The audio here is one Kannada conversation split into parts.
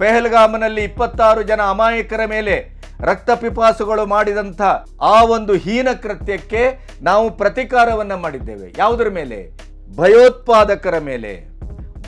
ಪೆಹಲ್ಗಾಮನಲ್ಲಿ ಇಪ್ಪತ್ತಾರು ಜನ ಅಮಾಯಕರ ಮೇಲೆ ರಕ್ತ ಪಿಪಾಸುಗಳು ಮಾಡಿದಂಥ ಆ ಒಂದು ಹೀನ ಕೃತ್ಯಕ್ಕೆ ನಾವು ಪ್ರತೀಕಾರವನ್ನು ಮಾಡಿದ್ದೇವೆ. ಯಾವುದರ ಮೇಲೆ? ಭಯೋತ್ಪಾದಕರ ಮೇಲೆ.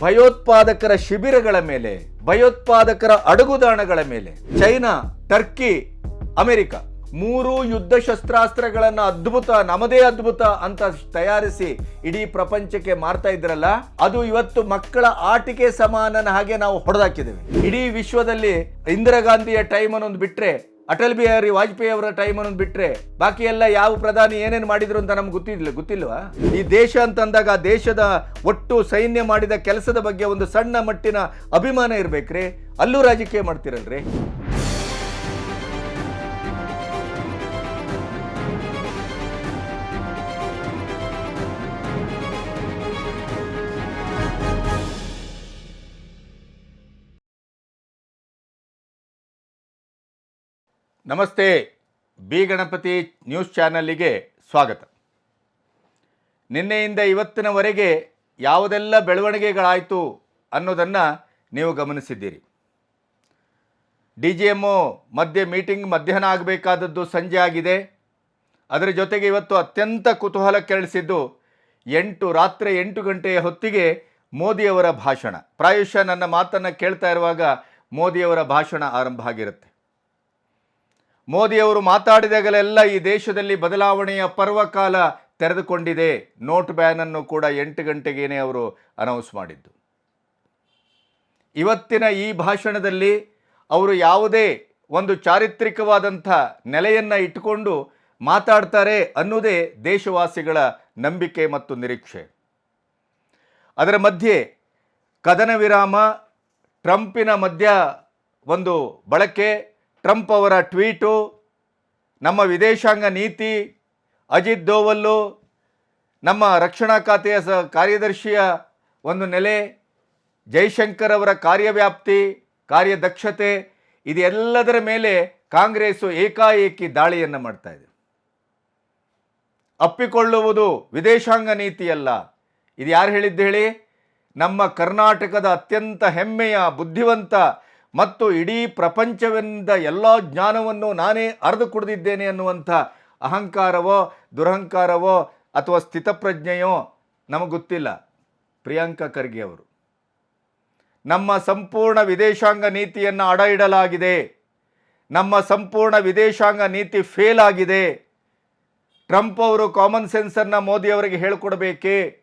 ಭಯೋತ್ಪಾದಕರ ಶಿಬಿರಗಳ ಮೇಲೆ. ಭಯೋತ್ಪಾದಕರ ಅಡುಗುದಾಣಗಳ ಮೇಲೆ. China, Turkey, America. ಮೂರು ಯುದ್ಧ ಶಸ್ತ್ರಾಸ್ತ್ರಗಳನ್ನು ಅದ್ಭುತ, ನಮ್ಮದೇ ಅದ್ಭುತ ಅಂತ ತಯಾರಿಸಿ ಇಡೀ ಪ್ರಪಂಚಕ್ಕೆ ಮಾರ್ತಾ ಇದ್ರಲ್ಲ, ಅದು ಇವತ್ತು ಮಕ್ಕಳ ಆಟಿಕೆ ಸಮಾನನ ಹಾಗೆ ನಾವು ಹೊಡೆದಾಕಿದ್ದೇವೆ. ಇಡೀ ವಿಶ್ವದಲ್ಲಿ ಇಂದಿರಾ ಗಾಂಧಿಯ ಟೈಮ್ ಅನ್ನೊಂದು ಬಿಟ್ರೆ, ಅಟಲ್ ಬಿಹಾರಿ ವಾಜಪೇಯಿ ಅವರ ಟೈಮ್ ಅನ್ನೊಂದು ಬಿಟ್ರೆ, ಬಾಕಿ ಎಲ್ಲ ಯಾವ ಪ್ರಧಾನಿ ಏನೇನು ಮಾಡಿದ್ರು ಅಂತ ನಮ್ಗೆ ಗೊತ್ತಿಲ್ಲ ಗೊತ್ತಿಲ್ವಾ? ಈ ದೇಶ ಅಂತಂದಾಗ ಆ ದೇಶದ ಒಟ್ಟು ಸೈನ್ಯ ಮಾಡಿದ ಕೆಲಸದ ಬಗ್ಗೆ ಒಂದು ಸಣ್ಣ ಮಟ್ಟಿನ ಅಭಿಮಾನ ಇರ್ಬೇಕ್ರಿ? ಅಲ್ಲೂ ರಾಜಕೀಯ ಮಾಡ್ತಿರಲ್ರಿ? ನಮಸ್ತೆ, ಬಿ ಗಣಪತಿ ನ್ಯೂಸ್ ಚಾನಲ್ಲಿಗೆ ಸ್ವಾಗತ. ನಿನ್ನೆಯಿಂದ ಇವತ್ತಿನವರೆಗೆ ಯಾವುದೆಲ್ಲ ಬೆಳವಣಿಗೆಗಳಾಯಿತು ಅನ್ನೋದನ್ನು ನೀವು ಗಮನಿಸಿದ್ದೀರಿ. ಡಿ ಜಿ ಎಮ್ಮು ಮಧ್ಯೆ ಮೀಟಿಂಗ್ ಮಧ್ಯಾಹ್ನ ಆಗಬೇಕಾದದ್ದು ಸಂಜೆ ಆಗಿದೆ. ಅದರ ಜೊತೆಗೆ ಇವತ್ತು ಅತ್ಯಂತ ಕುತೂಹಲ ಕೆರಳಿಸಿದ್ದು ಎಂಟು, ರಾತ್ರಿ ಎಂಟು ಗಂಟೆಯ ಹೊತ್ತಿಗೆ ಮೋದಿಯವರ ಭಾಷಣ. ಪ್ರಾಯಶಃ ನನ್ನ ಮಾತನ್ನು ಕೇಳ್ತಾ ಇರುವಾಗ ಮೋದಿಯವರ ಭಾಷಣ ಆರಂಭ ಆಗಿರುತ್ತೆ. ಮೋದಿಯವರು ಮಾತಾಡಿದಾಗಲೆಲ್ಲ ಈ ದೇಶದಲ್ಲಿ ಬದಲಾವಣೆಯ ಪರ್ವಕಾಲ ತೆರೆದುಕೊಂಡಿದೆ. ನೋಟ್ ಬ್ಯಾನ್ ಅನ್ನು ಕೂಡ ಎಂಟು ಗಂಟೆಗೇನೆ ಅವರು ಅನೌನ್ಸ್ ಮಾಡಿದ್ದು. ಇವತ್ತಿನ ಈ ಭಾಷಣದಲ್ಲಿ ಅವರು ಯಾವುದೇ ಒಂದು ಚಾರಿತ್ರಿಕವಾದಂಥ ನೆಲೆಯನ್ನು ಇಟ್ಟುಕೊಂಡು ಮಾತಾಡ್ತಾರೆ ಅನ್ನೋದೇ ದೇಶವಾಸಿಗಳ ನಂಬಿಕೆ ಮತ್ತು ನಿರೀಕ್ಷೆ. ಅದರ ಮಧ್ಯೆ ಕದನ ವಿರಾಮ, ಟ್ರಂಪಿನ ಮಧ್ಯ ಒಂದು ಬಳಕೆ ಟ್ರಂಪ್ ಅವರ ಟ್ವೀಟು, ನಮ್ಮ ವಿದೇಶಾಂಗ ನೀತಿ, ಅಜಿತ್ ದೋವಲ್ಲು, ನಮ್ಮ ರಕ್ಷಣಾ ಖಾತೆಯ ಸ ಕಾರ್ಯದರ್ಶಿಯ ಒಂದು ನೆಲೆ, ಜೈಶಂಕರ್ ಅವರ ಕಾರ್ಯವ್ಯಾಪ್ತಿ, ಕಾರ್ಯದಕ್ಷತೆ, ಇದೆಲ್ಲದರ ಮೇಲೆ ಕಾಂಗ್ರೆಸ್ಸು ಏಕಾಏಕಿ ದಾಳಿಯನ್ನು ಮಾಡ್ತಾ ಇದೆ. ಅಪ್ಪಿಕೊಳ್ಳುವುದು ವಿದೇಶಾಂಗ ನೀತಿಯಲ್ಲ. ಇದು ಯಾರು ಹೇಳಿದ್ದು ಹೇಳಿ? ನಮ್ಮ ಕರ್ನಾಟಕದ ಅತ್ಯಂತ ಹೆಮ್ಮೆಯ, ಬುದ್ಧಿವಂತ ಮತ್ತು ಇಡೀ ಪ್ರಪಂಚವೆಂದ ಎಲ್ಲ ಜ್ಞಾನವನ್ನು ನಾನೇ ಅರ್ದು ಕುಡಿದಿದ್ದೇನೆ ಅನ್ನುವಂಥ ಅಹಂಕಾರವೋ, ದುರಹಂಕಾರವೋ ಅಥವಾ ಸ್ಥಿತಪ್ರಜ್ಞೆಯೋ ನಮಗೆ ಗೊತ್ತಿಲ್ಲ. ಪ್ರಿಯಾಂಕಾ ಖರ್ಗೆ ಅವರು. ನಮ್ಮ ಸಂಪೂರ್ಣ ವಿದೇಶಾಂಗ ನೀತಿಯನ್ನು ಅಡ ಇಡಲಾಗಿದೆ. ನಮ್ಮ ಸಂಪೂರ್ಣ ವಿದೇಶಾಂಗ ನೀತಿ ಫೇಲ್ ಆಗಿದೆ. ಟ್ರಂಪ್ ಅವರು ಕಾಮನ್ ಸೆನ್ಸನ್ನು ಮೋದಿ ಅವರಿಗೆ ಹೇಳಿಕೊಡಬೇಕೇ?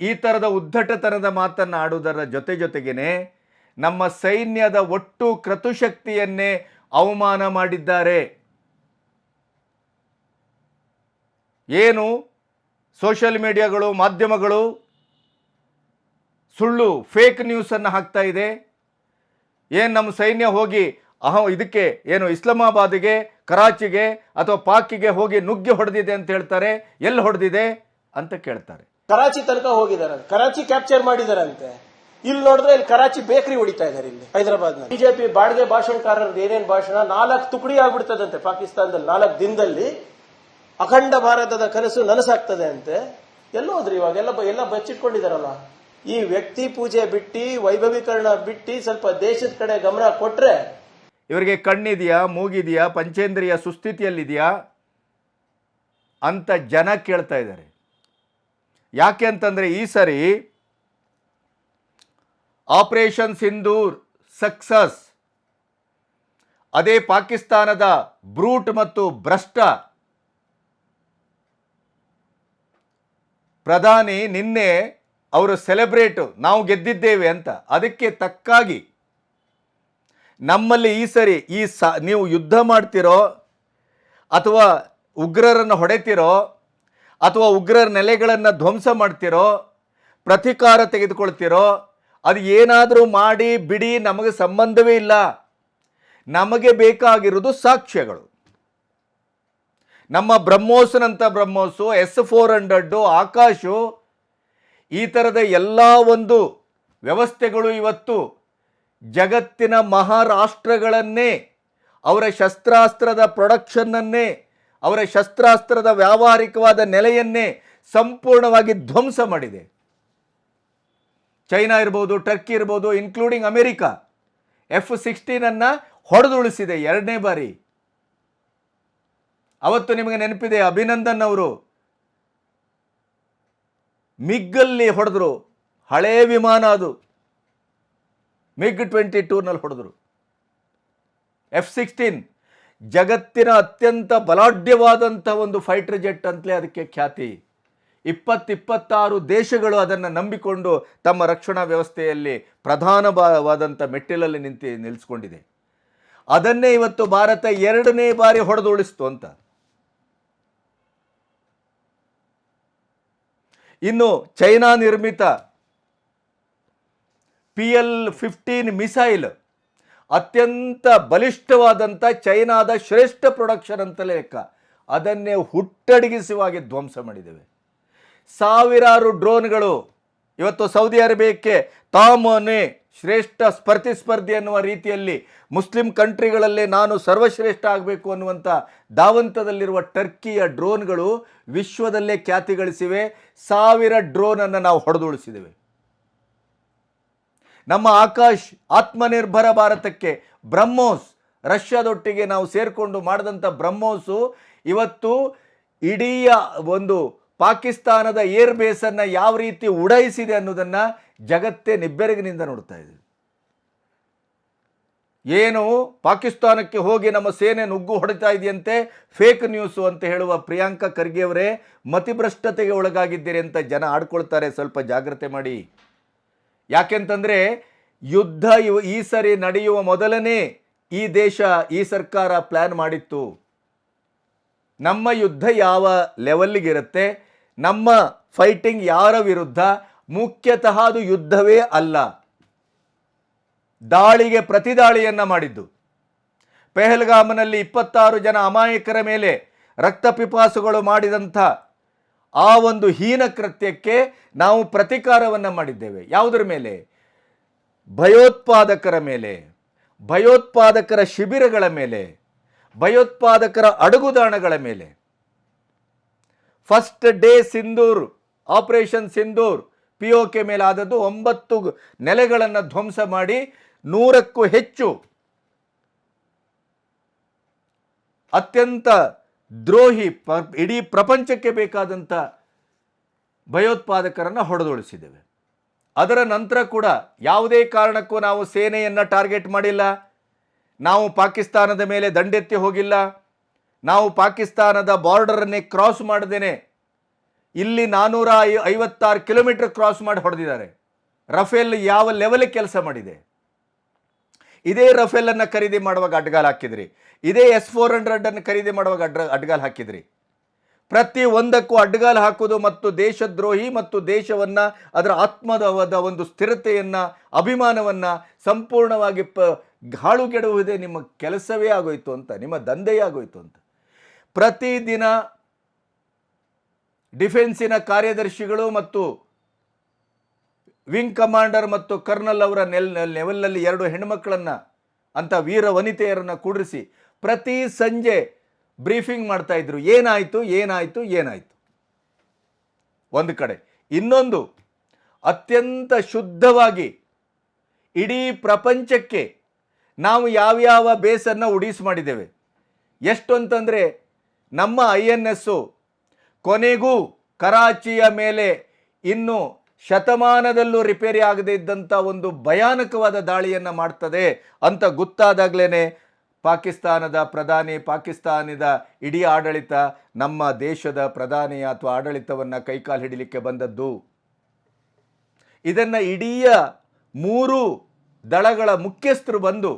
ಈ ಥರದ ಉದ್ದಟತನದ ಮಾತನ್ನು ಆಡುವುದರ ಜೊತೆ ಜೊತೆಗೇನೆ ನಮ್ಮ ಸೈನ್ಯದ ಒಟ್ಟು ಕ್ರತುಶಕ್ತಿಯನ್ನೇ ಅವಮಾನ ಮಾಡಿದ್ದಾರೆ. ಏನು? ಸೋಷಿಯಲ್ ಮೀಡಿಯಾಗಳು, ಮಾಧ್ಯಮಗಳು ಸುಳ್ಳು, ಫೇಕ್ ನ್ಯೂಸನ್ನು ಹಾಕ್ತಾ ಇದೆ. ಏನು ನಮ್ಮ ಸೈನ್ಯ ಹೋಗಿ ಅಹ ಇದಕ್ಕೆ ಏನು ಇಸ್ಲಾಮಾಬಾದಿಗೆ, ಕರಾಚಿಗೆ ಅಥವಾ ಪಾಕಿಗೆ ಹೋಗಿ ನುಗ್ಗಿ ಹೊಡೆದಿದೆ ಅಂತ ಹೇಳ್ತಾರೆ, ಎಲ್ಲಿ ಹೊಡೆದಿದೆ ಅಂತ ಕೇಳ್ತಾರೆ. ಕರಾಚಿ ತನಕ ಹೋಗಿದ್ದಾರೆ ಕರಾಚಿ ಕ್ಯಾಪ್ಚರ್ ಮಾಡಿದಾರಂತೆ ಇಲ್ಲಿ ನೋಡಿದ್ರೆ ಇಲ್ಲಿ ಕರಾಚಿ ಬೇಕರಿ ಹೊಡಿತಾ ಇದಾರೆ ಇಲ್ಲಿ ಹೈದರಾಬಾದ್ ಬಿಜೆಪಿ ಬಾಡಿಗೆ ಭಾಷಣಕಾರರದ್ದು ಏನೇನ್ ಭಾಷಣ? ನಾಲ್ಕು ತುಕಡಿ ಆಗ್ಬಿಡ್ತದಂತೆ ಪಾಕಿಸ್ತಾನದಲ್ಲಿ, ನಾಲ್ಕು ದಿನದಲ್ಲಿ. ಅಖಂಡ ಭಾರತದ ಕನಸು ನನಸಾಗ್ತದೆ ಅಂತೆ. ಎಲ್ಲ ಹೋದ್ರಿ ಇವಾಗ? ಎಲ್ಲ ಎಲ್ಲ ಬಚ್ಚಿಟ್ಕೊಂಡಿದಾರಲ್ಲ? ಈ ವ್ಯಕ್ತಿ ಪೂಜೆ ಬಿಟ್ಟಿ, ವೈಭವೀಕರಣ ಬಿಟ್ಟಿ, ಸ್ವಲ್ಪ ದೇಶದ ಕಡೆ ಗಮನ ಕೊಟ್ರೆ ಇವರಿಗೆ ಕಣ್ಣಿದೆಯಾ, ಮೂಗಿದೆಯಾ, ಪಂಚೇಂದ್ರಿಯ ಸುಸ್ಥಿತಿಯಲ್ಲಿದೆಯಾ ಅಂತ ಜನ ಕೇಳ್ತಾ ಇದ್ದಾರೆ. ಯಾಕೆ ಅಂತಂದರೆ ಈ ಸರಿ ಆಪರೇಷನ್ ಸಿಂಧೂರ್ ಸಕ್ಸಸ್. ಅದೇ ಪಾಕಿಸ್ತಾನದ ಬ್ರೂಟ್ ಮತ್ತು ಭ್ರಷ್ಟ ಪ್ರಧಾನಿ ನಿನ್ನೆ ಅವರು ಸೆಲೆಬ್ರೇಟು ನಾವು ಗೆದ್ದಿದ್ದೇವೆ ಅಂತ. ಅದಕ್ಕೆ ತಕ್ಕಾಗಿ ನಮ್ಮಲ್ಲಿ ಈ ಸರಿ ಈ ಸ ನೀವು ಯುದ್ಧ ಮಾಡ್ತಿರೋ ಅಥವಾ ಉಗ್ರರನ್ನು ಹೊಡೆತಿರೋ ಅಥವಾ ಉಗ್ರರ ನೆಲೆಗಳನ್ನು ಧ್ವಂಸ ಮಾಡ್ತಿರೋ ಪ್ರತಿಕಾರ ತೆಗೆದುಕೊಳ್ತಿರೋ ಅದು ಏನಾದರೂ ಮಾಡಿ, ಬಿಡಿ, ನಮಗೆ ಸಂಬಂಧವೇ ಇಲ್ಲ. ನಮಗೆ ಬೇಕಾಗಿರೋದು ಸಾಕ್ಷ್ಯಗಳು. ನಮ್ಮ ಬ್ರಹ್ಮೋಸ್ನಂಥ BrahMos, S four hundred Akash, ಈ ಥರದ ಎಲ್ಲ ಒಂದು ವ್ಯವಸ್ಥೆಗಳು ಇವತ್ತು ಜಗತ್ತಿನ ಮಹಾರಾಷ್ಟ್ರಗಳನ್ನೇ, ಅವರ ಶಸ್ತ್ರಾಸ್ತ್ರದ ಪ್ರೊಡಕ್ಷನ್ನನ್ನೇ, ಅವರ ಶಸ್ತ್ರಾಸ್ತ್ರದ ವ್ಯಾವಹಾರಿಕವಾದ ನೆಲೆಯನ್ನೇ ಸಂಪೂರ್ಣವಾಗಿ ಧ್ವಂಸ ಮಾಡಿದೆ. ಚೈನಾ ಇರ್ಬೋದು, ಟರ್ಕಿ ಇರ್ಬೋದು ಇನ್ಕ್ಲೂಡಿಂಗ್ ಅಮೆರಿಕ. ಎಫ್ ಸಿಕ್ಸ್ಟೀನನ್ನು ಹೊಡೆದುಳಿಸಿದೆ ಎರಡನೇ ಬಾರಿ. ಅವತ್ತು ನಿಮಗೆ ನೆನಪಿದೆ, ಅಭಿನಂದನ್ ಅವರು ಮಿಗ್ಗಲ್ಲಿ ಹೊಡೆದ್ರು. ಹಳೇ ವಿಮಾನ ಅದು. ಮಿಗ್ ಟ್ವೆಂಟಿ ಟೂರ್ನಲ್ಲಿ ಹೊಡೆದ್ರು. ಎಫ್ ಸಿಕ್ಸ್ಟೀನ್ ಜಗತ್ತಿನ ಅತ್ಯಂತ ಬಲಾಢ್ಯವಾದಂಥ ಒಂದು ಫೈಟರ್ ಜೆಟ್ ಅಂತಲೇ ಅದಕ್ಕೆ ಖ್ಯಾತಿ. ಇಪ್ಪತ್ತಿಪ್ಪತ್ತಾರು ದೇಶಗಳು ಅದನ್ನು ನಂಬಿಕೊಂಡು ತಮ್ಮ ರಕ್ಷಣಾ ವ್ಯವಸ್ಥೆಯಲ್ಲಿ ಪ್ರಧಾನವಾದಂಥ ಮೆಟ್ಟಿಲಲ್ಲಿ ನಿಂತು ನಿಲ್ಲಿಸ್ಕೊಂಡಿದೆ ಅದನ್ನೇ ಇವತ್ತು ಭಾರತ ಎರಡನೇ ಬಾರಿ ಹೊಡೆದುಳಿಸ್ತು ಅಂತ. ಇನ್ನು ಚೈನಾ ನಿರ್ಮಿತ ಪಿ ಎಲ್ ಫಿಫ್ಟೀನ್ ಮಿಸೈಲ್ ಅತ್ಯಂತ ಬಲಿಷ್ಠವಾದಂಥ ಚೈನಾದ ಶ್ರೇಷ್ಠ ಪ್ರೊಡಕ್ಷನ್ ಅಂತಲೇ ಲೆಕ್ಕ. ಅದನ್ನೇ ಹುಟ್ಟಡಗಿಸುವಾಗಿ ಧ್ವಂಸ ಮಾಡಿದ್ದೇವೆ ಸಾವಿರಾರು ಡ್ರೋನ್ಗಳು ಇವತ್ತು ಸೌದಿ ಅರೇಬಿಯಾಕ್ಕೆ ತಾಮನೆ ಶ್ರೇಷ್ಠ ಸ್ಪರ್ಧಿಸ್ಪರ್ಧಿ ಅನ್ನುವ ರೀತಿಯಲ್ಲಿ ಮುಸ್ಲಿಂ ಕಂಟ್ರಿಗಳಲ್ಲೇ ನಾನು ಸರ್ವಶ್ರೇಷ್ಠ ಆಗಬೇಕು ಅನ್ನುವಂಥ ದಾವಂತದಲ್ಲಿರುವ ಟರ್ಕಿಯ ಡ್ರೋನ್ಗಳು ವಿಶ್ವದಲ್ಲೇ ಖ್ಯಾತಿ ಗಳಿಸಿವೆ. ಸಾವಿರ ಡ್ರೋನನ್ನು ನಾವು ಹೊಡೆದುಳಿಸಿದ್ದೇವೆ ನಮ್ಮ ಆಕಾಶ್ ಆತ್ಮನಿರ್ಭರ ಭಾರತಕ್ಕೆ ಬ್ರಹ್ಮೋಸ್ ರಷ್ಯಾದೊಟ್ಟಿಗೆ ನಾವು ಸೇರಿಕೊಂಡು ಮಾಡಿದಂಥ ಬ್ರಹ್ಮೋಸು ಇವತ್ತು ಇಡೀ ಒಂದು ಪಾಕಿಸ್ತಾನದ ಏರ್ ಬೇಸನ್ನು ಯಾವ ರೀತಿ ಉಡಾಯಿಸಿದೆ ಅನ್ನೋದನ್ನು ಜಗತ್ತೇ ನಿಬ್ಬೆರಗಿನಿಂದ ನೋಡ್ತಾ ಇದೆ. ಏನು ಪಾಕಿಸ್ತಾನಕ್ಕೆ ಹೋಗಿ ನಮ್ಮ ಸೇನೆ ನುಗ್ಗು ಹೊಡಿತಾ ಇದೆಯಂತೆ? ಫೇಕ್ ನ್ಯೂಸು ಅಂತ ಹೇಳುವ ಪ್ರಿಯಾಂಕಾ ಖರ್ಗೆ ಅವರೇ, ಮತಿಭ್ರಷ್ಟತೆಗೆ ಒಳಗಾಗಿದ್ದೀರಿ ಅಂತ ಜನ ಆಡ್ಕೊಳ್ತಾರೆ. ಸ್ವಲ್ಪ ಜಾಗ್ರತೆ ಮಾಡಿ. ಯಾಕೆಂತಂದರೆ, ಯುದ್ಧ ಈ ಸರಿ ನಡೆಯುವ ಮೊದಲನೇ ಈ ದೇಶ, ಈ ಸರ್ಕಾರ ಪ್ಲ್ಯಾನ್ ಮಾಡಿತ್ತು. ನಮ್ಮ ಯುದ್ಧ ಯಾವ ಲೆವೆಲ್ಲಿಗಿರುತ್ತೆ ನಮ್ಮ ಫೈಟಿಂಗ್ ಯಾರ ವಿರುದ್ಧ? ಮುಖ್ಯತಃ ಅದು ಯುದ್ಧವೇ ಅಲ್ಲ. ದಾಳಿಗೆ ಪ್ರತಿದಾಳಿಯನ್ನ ಮಾಡಿದ್ದು. ಪೆಹಲ್ಗಾಮನಲ್ಲಿ ಇಪ್ಪತ್ತಾರು ಜನ ಅಮಾಯಕರ ಮೇಲೆ ರಕ್ತಪಿಪಾಸುಗಳು ಮಾಡಿದಂಥ ಆ ಒಂದು ಹೀನ ಕೃತ್ಯಕ್ಕೆ ನಾವು ಪ್ರತಿಕಾರವನ್ನು ಮಾಡಿದ್ದೇವೆ. ಯಾವುದರ ಮೇಲೆ? ಭಯೋತ್ಪಾದಕರ ಮೇಲೆ, ಭಯೋತ್ಪಾದಕರ ಶಿಬಿರಗಳ ಮೇಲೆ, ಭಯೋತ್ಪಾದಕರ ಅಡಗುದಾಣಗಳ ಮೇಲೆ. First day Sindoor operation Sindoor P O K ಮೇಲೆ ಆದದ್ದು ಒಂಬತ್ತು ನೆಲೆಗಳನ್ನು ಧ್ವಂಸ ಮಾಡಿ ನೂರಕ್ಕೂ ಹೆಚ್ಚು ಅತ್ಯಂತ ದ್ರೋಹಿ ಪ ಇಡೀ ಪ್ರಪಂಚಕ್ಕೆ ಬೇಕಾದಂಥ ಭಯೋತ್ಪಾದಕರನ್ನು ಹೊಡೆದೊಳಿಸಿದ್ದೇವೆ ಅದರ ನಂತರ ಕೂಡ ಯಾವುದೇ ಕಾರಣಕ್ಕೂ ನಾವು ಸೇನೆಯನ್ನು ಟಾರ್ಗೆಟ್ ಮಾಡಿಲ್ಲ. ನಾವು ಪಾಕಿಸ್ತಾನದ ಮೇಲೆ ದಂಡೆತ್ತಿ ಹೋಗಿಲ್ಲ. ನಾವು ಪಾಕಿಸ್ತಾನದ ಬಾರ್ಡರನ್ನೇ ಕ್ರಾಸ್ ಮಾಡದೇನೆ. ಇಲ್ಲಿ ನಾನ್ನೂರ ಐವತ್ತಾರು ಕಿಲೋಮೀಟರ್ ಕ್ರಾಸ್ ಮಾಡಿ ಹೊಡೆದಿದ್ದಾರೆ. ರಫೇಲ್ ಯಾವ ಲೆವೆಲಿಗೆ ಕೆಲಸ ಮಾಡಿದೆ? ಇದೇ ರಫೇಲನ್ನು ಖರೀದಿ ಮಾಡುವಾಗ ಅಡ್ಗಾಲ್ ಹಾಕಿದ್ರಿ. ಇದೇ ಎಸ್ ಫೋರ್ ಹಂಡ್ರೆಡನ್ನು ಖರೀದಿ ಮಾಡುವಾಗ ಅಡ್ರ ಅಡ್ಗಾಲ್ ಹಾಕಿದ್ರಿ. ಪ್ರತಿ ಒಂದಕ್ಕೂ ಅಡ್ಗಾಲ್ ಹಾಕುವುದು ಮತ್ತು ದೇಶದ್ರೋಹಿ ಮತ್ತು ದೇಶವನ್ನು ಅದರ ಆತ್ಮದ ಒಂದು ಸ್ಥಿರತೆಯನ್ನು, ಅಭಿಮಾನವನ್ನು ಸಂಪೂರ್ಣವಾಗಿ ಪ ಹಾಳುಗೆಡುವುದೇ ನಿಮ್ಮ ಕೆಲಸವೇ ಆಗೋಯ್ತು ಅಂತ, ನಿಮ್ಮ ದಂಧೆಯೇ ಆಗೋಯ್ತು ಅಂತ. ಪ್ರತಿದಿನ ಡಿಫೆನ್ಸಿನ ಕಾರ್ಯದರ್ಶಿಗಳು ಮತ್ತು ವಿಂಗ್ ಕಮಾಂಡರ್ ಮತ್ತು ಕರ್ನಲ್ ಅವರ ನೆಲ್ ಲೆವೆಲ್ನಲ್ಲಿ ಎರಡು ಹೆಣ್ಮಕ್ಕಳನ್ನು ಅಂತ ವೀರ ವನಿತೆಯರನ್ನು ಕೂಡಿಸಿ ಪ್ರತಿ ಸಂಜೆ ಬ್ರೀಫಿಂಗ್ ಮಾಡ್ತಾಯಿದ್ರು ಏನಾಯಿತು ಏನಾಯಿತು ಏನಾಯಿತು? ಒಂದು ಕಡೆ. ಇನ್ನೊಂದು, ಅತ್ಯಂತ ಶುದ್ಧವಾಗಿ ಇಡೀ ಪ್ರಪಂಚಕ್ಕೆ ನಾವು ಯಾವ್ಯಾವ ಬೇಸನ್ನು ಉಡೀಸ್ ಮಾಡಿದ್ದೇವೆ. ಎಷ್ಟು ಅಂತಂದರೆ ನಮ್ಮ ಐ ಎನ್ ಎಸ್ಸು ಕೊನೆಗೂ ಕರಾಚಿಯ ಮೇಲೆ ಇನ್ನು ಶತಮಾನದಲ್ಲೂ ರಿಪೇರಿ ಆಗದೇ ಇದ್ದಂಥ ಒಂದು ಭಯಾನಕವಾದ ದಾಳಿಯನ್ನು ಮಾಡ್ತದೆ ಅಂತ ಗೊತ್ತಾದಾಗಲೇ ಪಾಕಿಸ್ತಾನದ ಪ್ರಧಾನಿ, ಪಾಕಿಸ್ತಾನದ ಇಡೀ ಆಡಳಿತ ನಮ್ಮ ದೇಶದ ಪ್ರಧಾನಿ ಅಥವಾ ಆಡಳಿತವನ್ನು ಕೈಕಾಲು ಹಿಡಿಲಿಕ್ಕೆ ಬಂದದ್ದು. ಇದನ್ನು ಇಡೀ ಮೂರು ದಳಗಳ ಮುಖ್ಯಸ್ಥರು ಬಂದು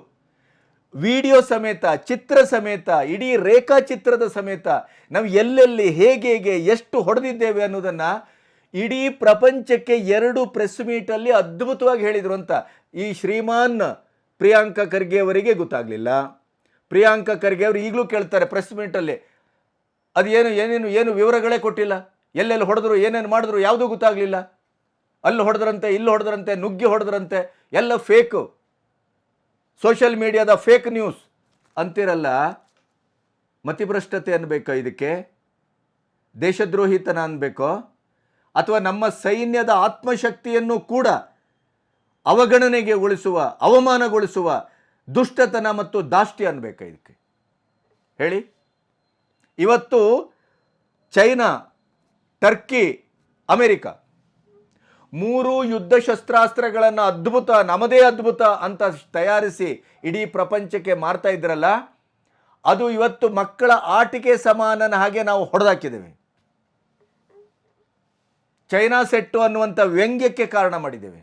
ವಿಡಿಯೋ ಸಮೇತ, ಚಿತ್ರ ಸಮೇತ, ಇಡೀ ರೇಖಾಚಿತ್ರದ ಸಮೇತ ನಾವು ಎಲ್ಲೆಲ್ಲಿ ಹೇಗೆ ಹೇಗೆ ಎಷ್ಟು ಹೊಡೆದಿದ್ದೇವೆ ಅನ್ನೋದನ್ನು ಇಡೀ ಪ್ರಪಂಚಕ್ಕೆ ಎರಡು ಪ್ರೆಸ್ ಮೀಟಲ್ಲಿ ಅದ್ಭುತವಾಗಿ ಹೇಳಿದರು ಅಂತ ಈ ಶ್ರೀಮಾನ್ ಪ್ರಿಯಾಂಕಾ ಖರ್ಗೆ ಅವರಿಗೆ ಗೊತ್ತಾಗಲಿಲ್ಲ. ಪ್ರಿಯಾಂಕಾ ಖರ್ಗೆ ಅವರು ಈಗಲೂ ಕೇಳ್ತಾರೆ ಪ್ರೆಸ್ ಮೀಟಲ್ಲಿ, ಅದು ಏನು, ಏನೇನು, ಏನು ವಿವರಗಳೇ ಕೊಟ್ಟಿಲ್ಲ. ಎಲ್ಲೆಲ್ಲಿ ಹೊಡೆದ್ರು, ಏನೇನು ಮಾಡಿದ್ರು ಯಾವುದೂ ಗೊತ್ತಾಗಲಿಲ್ಲ. ಅಲ್ಲಿ ಹೊಡೆದ್ರಂತೆ, ಇಲ್ಲಿ ಹೊಡೆದ್ರಂತೆ, ನುಗ್ಗಿ ಹೊಡೆದ್ರಂತೆ, ಎಲ್ಲ ಫೇಕು ಸೋಷಿಯಲ್ ಮೀಡಿಯಾದ ಫೇಕ್ ನ್ಯೂಸ್ ಅಂತಿರಲ್ಲ, ಮತಿಭ್ರಷ್ಟತೆ ಅನ್ಬೇಕಾ ಇದಕ್ಕೆ? ದೇಶದ್ರೋಹಿತನ ಅನ್ಬೇಕೋ? ಅಥವಾ ನಮ್ಮ ಸೈನ್ಯದ ಆತ್ಮಶಕ್ತಿಯನ್ನು ಕೂಡ ಅವಗಣನೆಗೆ ಉಳಿಸುವ, ಅವಮಾನಗೊಳಿಸುವ ದುಷ್ಟತನ ಮತ್ತು ದಾಷ್ಟ್ಯ ಅನ್ಬೇಕು ಇದಕ್ಕೆ? ಹೇಳಿ. ಇವತ್ತು ಚೈನಾ, ಟರ್ಕಿ, ಅಮೆರಿಕ ಮೂರು ಯುದ್ಧ ಶಸ್ತ್ರಾಸ್ತ್ರಗಳನ್ನು ಅದ್ಭುತ, ನಮ್ಮದೇ ಅದ್ಭುತ ಅಂತ ತಯಾರಿಸಿ ಇಡೀ ಪ್ರಪಂಚಕ್ಕೆ ಮಾರ್ತಾ ಇದ್ರಲ್ಲ, ಅದು ಇವತ್ತು ಮಕ್ಕಳ ಆಟಿಕೆ ಸಮಾನನ ಹಾಗೆ ನಾವು ಹೊಡೆದಾಕಿದ್ದೇವೆ. ಚೈನಾ ಸೆಟ್ಟು ಅನ್ನುವಂಥ ವ್ಯಂಗ್ಯಕ್ಕೆ ಕಾರಣ ಮಾಡಿದ್ದೇವೆ.